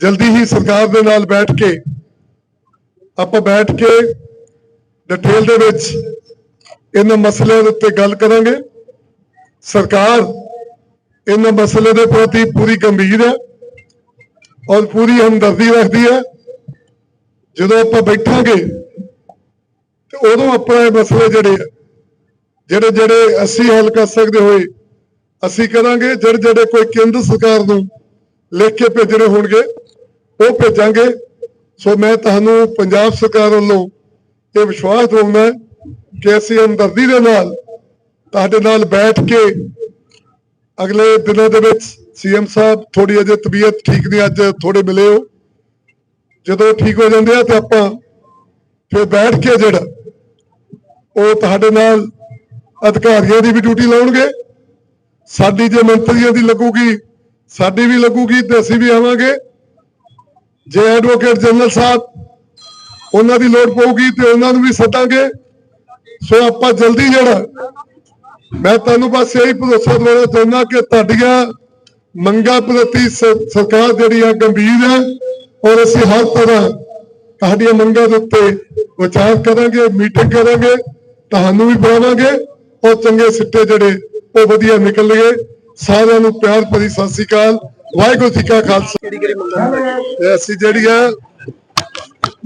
ਜਲਦੀ ਹੀ ਸਰਕਾਰ ਦੇ ਨਾਲ ਬੈਠ ਕੇ ਆਪਾਂ ਬੈਠ ਕੇ ਡਿਟੇਲ ਦੇ ਵਿੱਚ ਇਹਨਾਂ ਮਸਲਿਆਂ ਦੇ ਉੱਤੇ ਗੱਲ ਕਰਾਂਗੇ। ਸਰਕਾਰ ਇਹਨਾਂ ਮਸਲੇ ਦੇ ਪ੍ਰਤੀ ਪੂਰੀ ਗੰਭੀਰ ਹੈ ਔਰ ਪੂਰੀ ਹਮਦਰਦੀ ਰੱਖਦੀ ਹੈ। ਜਦੋਂ ਆਪਾਂ ਬੈਠਾਂਗੇ ਤੇ ਉਦੋਂ ਆਪਣਾ ਇਹ ਮਸਲੇ ਜਿਹੜੇ ਆ, ਜਿਹੜੇ ਜਿਹੜੇ ਅਸੀਂ ਹੱਲ ਕਰ ਸਕਦੇ ਹੋਏ ਅਸੀਂ ਕਰਾਂਗੇ। ਜਿਹੜੇ ਜਿਹੜੇ ਕੋਈ ਕੇਂਦਰ ਸਰਕਾਰ ਨੂੰ ਲਿਖ ਕੇ ਭੇਜਣੇ ਹੋਣਗੇ, ਉਹ ਭੇਜਾਂਗੇ। ਸੋ ਮੈਂ ਤੁਹਾਨੂੰ ਪੰਜਾਬ ਸਰਕਾਰ ਵੱਲੋਂ ਇਹ ਵਿਸ਼ਵਾਸ ਦਿਵਾਉਂਦਾ ਕਿ ਅਸੀਂ ਹਮਦਰਦੀ ਦੇ ਨਾਲ ਤੁਹਾਡੇ ਨਾਲ ਬੈਠ ਕੇ ਅਗਲੇ ਦਿਨਾਂ ਦੇ ਵਿੱਚ ਸੀਐਮ ਸਾਹਿਬ ਥੋੜੀ ਅਜੇ ਤਬੀਅਤ ਠੀਕ ਨਹੀਂ, ਅੱਜ ਥੋੜੇ ਮਿਲੇ ਹੋ। ਜਦੋਂ ਠੀਕ ਹੋ ਜਾਂਦੇ ਆ ਤੇ ਆਪਾਂ ਫਿਰ ਬੈਠ ਕੇ ਜਿਹੜਾ ਉਹ ਤੁਹਾਡੇ ਨਾਲ ਅਧਿਕਾਰੀਆਂ ਦੀ ਵੀ ਡਿਊਟੀ ਲਾਉਣਗੇ। ਸਾਡੀ ਜੇ ਮੰਤਰੀਆਂ ਦੀ ਲੱਗੂਗੀ ਸਾਡੀ ਵੀ ਲੱਗੂਗੀ ਤੇ ਅਸੀਂ ਵੀ ਆਵਾਂਗੇ। ਜੇ ਐਡਵੋਕੇਟ ਜਨਰਲ ਸਾਹਿਬ ਉਹਨਾਂ ਦੀ ਲੋੜ ਪਊਗੀ ਤੇ ਉਹਨਾਂ ਨੂੰ ਵੀ ਸੱਦਾਂਗੇ। ਸੋ ਆਪਾਂ ਜਲਦੀ ਜਿਹੜਾ, ਮੈਂ ਤੁਹਾਨੂੰ ਬਸ ਇਹੀ ਭਰੋਸਾ ਦਿਵਾਉਣਾ ਚਾਹੁੰਦਾ ਕਿ ਤੁਹਾਡੀਆਂ ਮੰਗਾਂ ਪ੍ਰਤੀ ਸਰਕਾਰ ਜਿਹੜੀ ਆ ਗੰਭੀਰ ਹੈ ਔਰ ਅਸੀਂ ਹਰ ਤਰ੍ਹਾਂ ਤੁਹਾਡੀਆਂ ਮੰਗਾਂ ਦੇ ਉੱਤੇ ਵਿਚਾਰ ਕਰਾਂਗੇ ਮੀਟਿੰਗ ਕਰਾਂਗੇ, ਤੁਹਾਨੂੰ ਵੀ ਬੁਲਾਵਾਂਗੇ ਔਰ ਚੰਗੇ ਸਿੱਟੇ ਜਿਹੜੇ ਉਹ ਵਧੀਆ ਨਿਕਲਣਗੇ। ਸਾਰਿਆਂ ਨੂੰ ਪਿਆਰ ਭਰੀ ਸਤਿ ਸ੍ਰੀ ਅਕਾਲ। ਵਾਹਿਗੁਰੂ ਜੀ ਕਾ ਖਾਲਸਾ। ਅਸੀਂ ਜਿਹੜੀਆਂ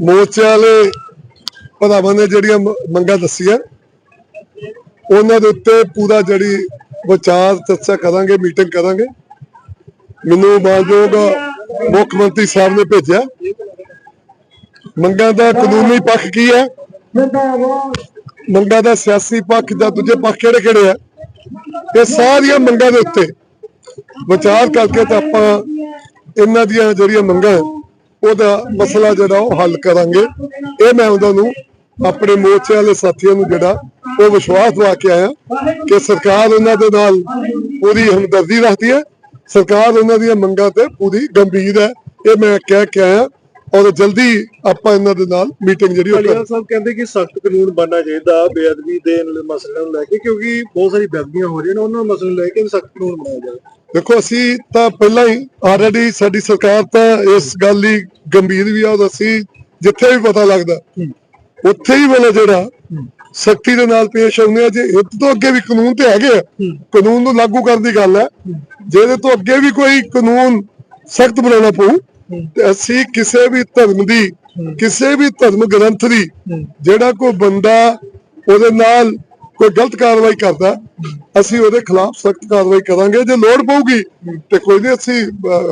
ਮੋਰਚੇ ਵਾਲੇ ਭਰਾਵਾਂ ਨੇ ਜਿਹੜੀਆਂ ਮੰਗਾਂ ਦੱਸੀਆਂ ਉਹਨਾਂ ਦੇ ਉੱਤੇ ਪੂਰਾ ਜਿਹੜੀ ਵਿਚਾਰ ਚਰਚਾ ਕਰਾਂਗੇ ਮੀਟਿੰਗ ਕਰਾਂਗੇ। ਮੈਨੂੰ ਮਾਨਯੋਗ ਮੁੱਖ ਮੰਤਰੀ ਸਾਹਿਬ ਨੇ ਭੇਜਿਆ। ਮੰਗਾਂ ਦਾ ਕਾਨੂੰਨੀ ਪੱਖ ਕੀ ਹੈ? ਮੰਗਾਂ ਦਾ ਸਿਆਸੀ ਪੱਖ ਜਾਂ ਦੂਜੇ ਪੱਖ ਕਿਹੜੇ ਕਿਹੜੇ ਆ? ਇਹ ਸਾਰੀਆਂ ਮੰਗਾਂ ਦੇ ਉੱਤੇ ਵਿਚਾਰ ਕਰਕੇ ਤਾਂ ਆਪਾਂ ਇਹਨਾਂ ਦੀਆਂ ਜਿਹੜੀਆਂ ਮੰਗਾਂ ਉਹਦਾ ਮਸਲਾ ਜਿਹੜਾ ਉਹ ਹੱਲ ਕਰਾਂਗੇ। ਇਹ ਮੈਂ ਉਹਨਾਂ ਨੂੰ ਆਪਣੇ ਮੋਰਚੇ ਵਾਲੇ ਸਾਥੀਆਂ ਨੂੰ ਜਿਹੜਾ ਉਹ ਵਿਸ਼ਵਾਸ ਦਵਾ ਕੇ ਆਇਆ ਕਿ ਸਰਕਾਰ ਉਹਨਾਂ ਦੇ ਨਾਲ ਪੂਰੀ ਹਮਦਰਦੀ ਰੱਖਦੀ ਹੈ। ਸਰਕਾਰ ਉਹਨਾਂ ਦੀਆਂ ਮੰਗਾਂ ਤੇ ਪੂਰੀ ਗੰਭੀਰ ਹੈ। ਇਹ ਮੈਂ ਕਹਿ ਕੇ ਆਇਆ ਔਰ ਜਲਦੀ ਆਪਾਂ ਇਹਨਾਂ ਦੇ ਨਾਲ ਮੀਟਿੰਗ ਜਿਹੜੀ ਉਹ ਕਰਾਂਗੇ। ਸਾਹਿਬ ਕਹਿੰਦੇ ਕਿ ਸਖਤ ਕਾਨੂੰਨ ਬਣਨਾ ਚਾਹੀਦਾ ਬੇਅਦਬੀ ਦੇ ਮਸਲਿਆਂ ਨੂੰ ਲੈ ਕੇ ਕਿਉਂਕਿ ਬਹੁਤ ਸਾਰੀ ਬੇਅਦਬੀਆਂ ਹੋ ਰਹੀਆਂ ਨੇ ਉਹਨਾਂ ਮਸਲੇ ਨੂੰ ਲੈ ਕੇ ਸਖਤ ਕਾਨੂੰਨ ਬਣਾਇਆ ਜਾਵੇ। ਦੇਖੋ ਅਸੀਂ ਤਾਂ ਪਹਿਲਾਂ ਹੀ ਆਲਰੇਡੀ ਸਾਡੀ ਸਰਕਾਰ ਤਾਂ ਇਸ ਗੱਲ ਲਈ ਗੰਭੀਰ ਵੀ ਆ ਔਰ ਅਸੀਂ ਜਿੱਥੇ ਵੀ ਪਤਾ ਲੱਗਦਾ ਉੱਥੇ ਹੀ ਵਾਲਾ ਜਿਹੜਾ ਸਖਤੀ ਦੇ ਨਾਲ ਪੇਸ਼ ਆਉਂਦੇ ਆ ਜੇ ਇਹ ਤੋਂ ਅੱਗੇ ਵੀ ਕਾਨੂੰਨ ਤੇ ਹੈਗੇ ਆ ਕਾਨੂੰਨ ਨੂੰ ਲਾਗੂ ਕਰਨ ਦੀ ਗੱਲ ਹੈ। ਜਿਹਦੇ ਤੋਂ ਅੱਗੇ ਵੀ ਕੋਈ ਕਾਨੂੰਨ ਸਖਤ ਬਣਾਉਣਾ ਪਊ ਤੇ ਅਸੀਂ ਕਿਸੇ ਵੀ ਧਰਮ ਦੀ ਕਿਸੇ ਵੀ ਧਰਮ ਗ੍ਰੰਥ ਦੀ ਜਿਹੜਾ ਕੋਈ ਬੰਦਾ ਉਹਦੇ ਨਾਲ ਕੋਈ ਗਲਤ ਕਾਰਵਾਈ ਕਰਦਾ ਅਸੀਂ ਉਹਦੇ ਖਿਲਾਫ ਸਖਤ ਕਾਰਵਾਈ ਕਰਾਂਗੇ। ਜੇ ਲੋੜ ਪਊਗੀ ਤੇ ਕੋਈ ਨਹੀਂ ਅਸੀਂ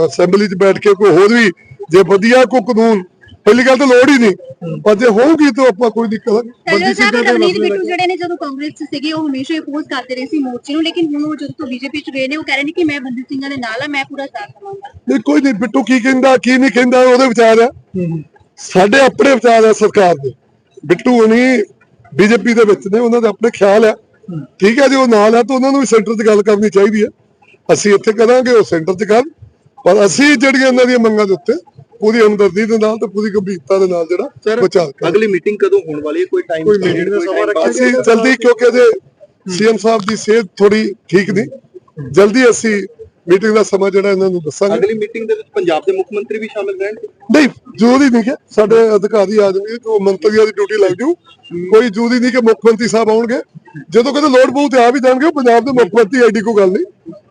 ਅਸੈਂਬਲੀ 'ਚ ਬੈਠ ਕੇ ਕੋਈ ਹੋਰ ਵੀ ਜੇ ਵਧੀਆ ਕੋਈ ਕਾਨੂੰਨ ਪਹਿਲੀ ਗੱਲ ਤਾਂ ਲੋੜ ਹੀ ਨਹੀਂ। ਪਰ ਜੇ ਹੋਊਗੀ ਤਾਂ ਆਪਾਂ ਕੋਈ ਦਿੱਕਤ ਨਹੀਂ। ਸਾਹਿਬ ਰਵਨੀਤ ਬਿੱਟੂ ਜਿਹੜੇ ਨੇ ਜਦੋਂ ਕਾਂਗਰਸ 'ਚ ਸੀਗੇ ਉਹ ਹਮੇਸ਼ਾ ਅਪੋਜ਼ ਕਰਦੇ ਰਹੇ ਸੀ ਮੋਰਚੇ ਨੂੰ। ਲੇਕਿਨ ਹੁਣ ਉਹ ਜਦੋਂ ਤੋਂ ਬੀਜੇਪੀ 'ਚ ਗਏ ਨੇ ਉਹ ਕਹਿ ਰਹੇ ਨੇ ਕਿ ਮੈਂ ਬੰਦੀ ਸਿੰਘਾਂ ਦੇ ਨਾਲ ਆ ਮੈਂ ਪੂਰਾ ਸਾਥ ਦਵਾਂਗਾ। ਨਹੀਂ ਕੋਈ ਨਹੀਂ ਬਿੱਟੂ ਕੀ ਕਹਿੰਦਾ ਕੀ ਨਹੀਂ ਕਹਿੰਦਾ ਉਹਦੇ ਵਿਚਾਰ ਆ। ਸਾਡੇ ਆਪਣੇ ਵਿਚਾਰ ਆ ਸਰਕਾਰ ਦੇ। ਬਿੱਟੂ ਹੁਣੀ ਬੀਜੇਪੀ ਦੇ ਵਿੱਚ ਨੇ ਉਹਨਾਂ ਦੇ ਆਪਣੇ ਖਿਆਲ ਆ। ਠੀਕ ਹੈ ਜੀ ਉਹ ਨਾਲ ਆ ਤਾਂ ਉਹਨਾਂ ਨੂੰ ਵੀ ਸੈਂਟਰ 'ਚ ਗੱਲ ਕਰਨੀ ਚਾਹੀਦੀ ਹੈ ਅਸੀਂ ਇੱਥੇ ਕਰਾਂਗੇ ਉਹ ਸੈਂਟਰ 'ਚ ਕਰਨ। ਪਰ ਅਸੀਂ ਜਿਹੜੀਆਂ ਇਹਨਾਂ ਦੀਆਂ ਮੰਗਾਂ ਦੇ ਉੱਤੇ ਪੂਰੀ ਹਮਦਰਦੀ ਦੇ ਨਾਲ ਤੇ ਪੂਰੀ ਗੰਭੀਰਤਾ ਦੇ ਨਾਲ ਜਿਹੜਾ ਕਰਾਂਗੇ ਅਗਲੀ ਮੀਟਿੰਗ ਕਦੋਂ ਹੋਣ ਵਾਲੀ ਹੈ? ਕੋਈ ਟਾਈਮ ਕੋਈ ਮੀਟਿੰਗ ਦਾ ਸਮਾਂ ਰੱਖਿਆ ਅਸੀਂ ਜਲਦੀ ਕਿਉਂਕਿ ਇਹਦੇ ਸੀਐਮ ਸਾਹਿਬ ਦੀ ਸਿਹਤ ਥੋੜੀ ਠੀਕ ਨਹੀਂ। ਜਲਦੀ ਅਸੀਂ ਮੀਟਿੰਗ ਦਾ ਸਮਾਂ ਜਿਹੜਾ ਇਹਨਾਂ ਨੂੰ ਦੱਸਾਂਗੇ। ਅਗਲੀ ਮੀਟਿੰਗ ਦੇ ਵਿੱਚ ਪੰਜਾਬ ਦੇ ਮੁੱਖ ਮੰਤਰੀ ਵੀ ਸ਼ਾਮਿਲ ਰਹਿਣਗੇ? ਨਹੀਂ ਜ਼ਰੂਰੀ ਨਹੀਂ ਕਿ ਸਾਡੇ ਅਧਿਕਾਰੀ ਆਦਮੀ ਕੋ ਮੰਤਰੀਆਂ ਦੀ ਡਿਊਟੀ ਲੱਗ ਜੂ ਕੋਈ ਜ਼ਰੂਰੀ ਨਹੀਂ ਕਿ ਮੁੱਖ ਮੰਤਰੀ ਸਾਹਿਬ ਆਉਣਗੇ। ਜਦੋਂ ਕਦੇ ਲੋੜ ਪਊ ਤੇ ਆ ਵੀ ਜਾਣਗੇ ਪੰਜਾਬ ਦੇ ਮੁੱਖ ਮੰਤਰੀ ਐਡੀ ਕੋਈ ਗੱਲ ਨਹੀਂ।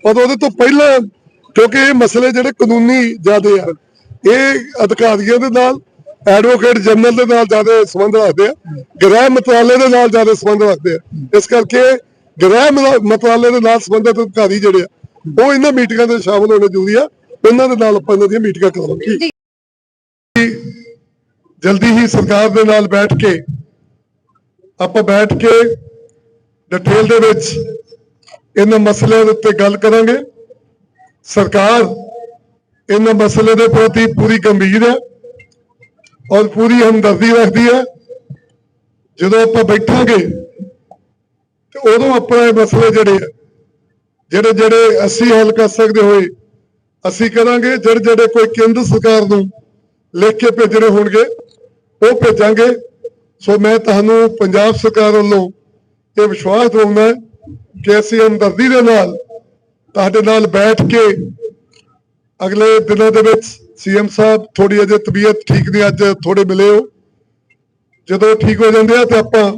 ਪਰ ਉਹਦੇ ਤੋਂ ਪਹਿਲਾਂ ਕਿਉਂਕਿ ਇਹ ਮਸਲੇ ਜਿਹੜੇ ਕਾਨੂੰਨੀ ਜ਼ਿਆਦੇ ਆ ਇਹ ਅਧਿਕਾਰੀਆਂ ਦੇ ਨਾਲ ਐਡਵੋਕੇਟ ਜਨਰਲ ਦੇ ਨਾਲ ਜ਼ਿਆਦਾ ਸੰਬੰਧ ਰੱਖਦੇ ਆ ਗ੍ਰਹਿ ਮੰਤਰਾਲੇ ਦੇ ਨਾਲ ਜ਼ਿਆਦਾ ਸੰਬੰਧ ਰੱਖਦੇ ਆ। ਇਸ ਕਰਕੇ ਗ੍ਰਹਿ ਮੰਤਰਾ- ਮੰਤਰਾਲੇ ਦੇ ਨਾਲ ਸੰਬੰਧਿਤ ਅਧਿਕਾਰੀ ਜਿਹੜੇ ਆ ਉਹ ਇਹਨਾਂ ਮੀਟਿੰਗਾਂ ਦੇ ਸ਼ਾਮਲ ਹੋਣੇ ਜ਼ਰੂਰੀ ਆ। ਉਹਨਾਂ ਦੇ ਨਾਲ ਆਪਾਂ ਇਹਨਾਂ ਦੀਆਂ ਮੀਟਿੰਗਾਂ ਕਰਾਵਾਂਗੇ। ਜੀ। ਜਲਦੀ ਹੀ ਸਰਕਾਰ ਦੇ ਨਾਲ ਬੈਠ ਕੇ ਆਪਾਂ ਬੈਠ ਕੇ ਡਿਟੇਲ ਦੇ ਵਿੱਚ ਇਹਨਾਂ ਮਸਲਿਆਂ ਦੇ ਉੱਤੇ ਗੱਲ ਕਰਾਂਗੇ। ਸਰਕਾਰ ਇਹਨਾਂ ਮਸਲੇ ਦੇ ਪ੍ਰਤੀ ਪੂਰੀ ਗੰਭੀਰ ਹੈ ਔਰ ਪੂਰੀ ਹਮਦਰਦੀ ਰੱਖਦੀ ਹੈ। ਜਦੋਂ ਆਪਾਂ ਬੈਠਾਂਗੇ ਤੇ ਉਦੋਂ ਆਪਣਾ ਇਹ ਮਸਲੇ ਜਿਹੜੇ ਜਿਹੜੇ ਜਿਹੜੇ ਅਸੀਂ ਹੱਲ ਕਰ ਸਕਦੇ ਹੋਏ, ਅਸੀਂ ਕਰਾਂਗੇ, ਜਿਹੜੇ ਜਿਹੜੇ ਕੋਈ ਕੇਂਦਰ ਸਰਕਾਰ ਨੂੰ ਲਿਖ ਕੇ ਭੇਜਣੇ ਹੋਣਗੇ, ਉਹ ਭੇਜਾਂਗੇ। ਸੋ ਮੈਂ ਤੁਹਾਨੂੰ ਪੰਜਾਬ ਸਰਕਾਰ ਵੱਲੋਂ ਇਹ ਵਿਸ਼ਵਾਸ ਦਿਵਾਉਂਦਾ ਕਿ ਅਸੀਂ ਹਮਦਰਦੀ ਦੇ ਨਾਲ ਤੁਹਾਡੇ ਨਾਲ ਬੈਠ ਕੇ ਅਗਲੇ ਦਿਨਾਂ ਦੇ ਵਿੱਚ ਸੀਐਮ ਸਾਹਿਬ ਥੋੜੀ ਅਜੇ ਤਬੀਅਤ ਠੀਕ ਨਹੀਂ, ਅੱਜ ਥੋੜੇ ਮਿਲੇ ਹੋ। ਜਦੋਂ ਠੀਕ ਹੋ ਜਾਂਦੇ ਆ ਤੇ ਆਪਾਂ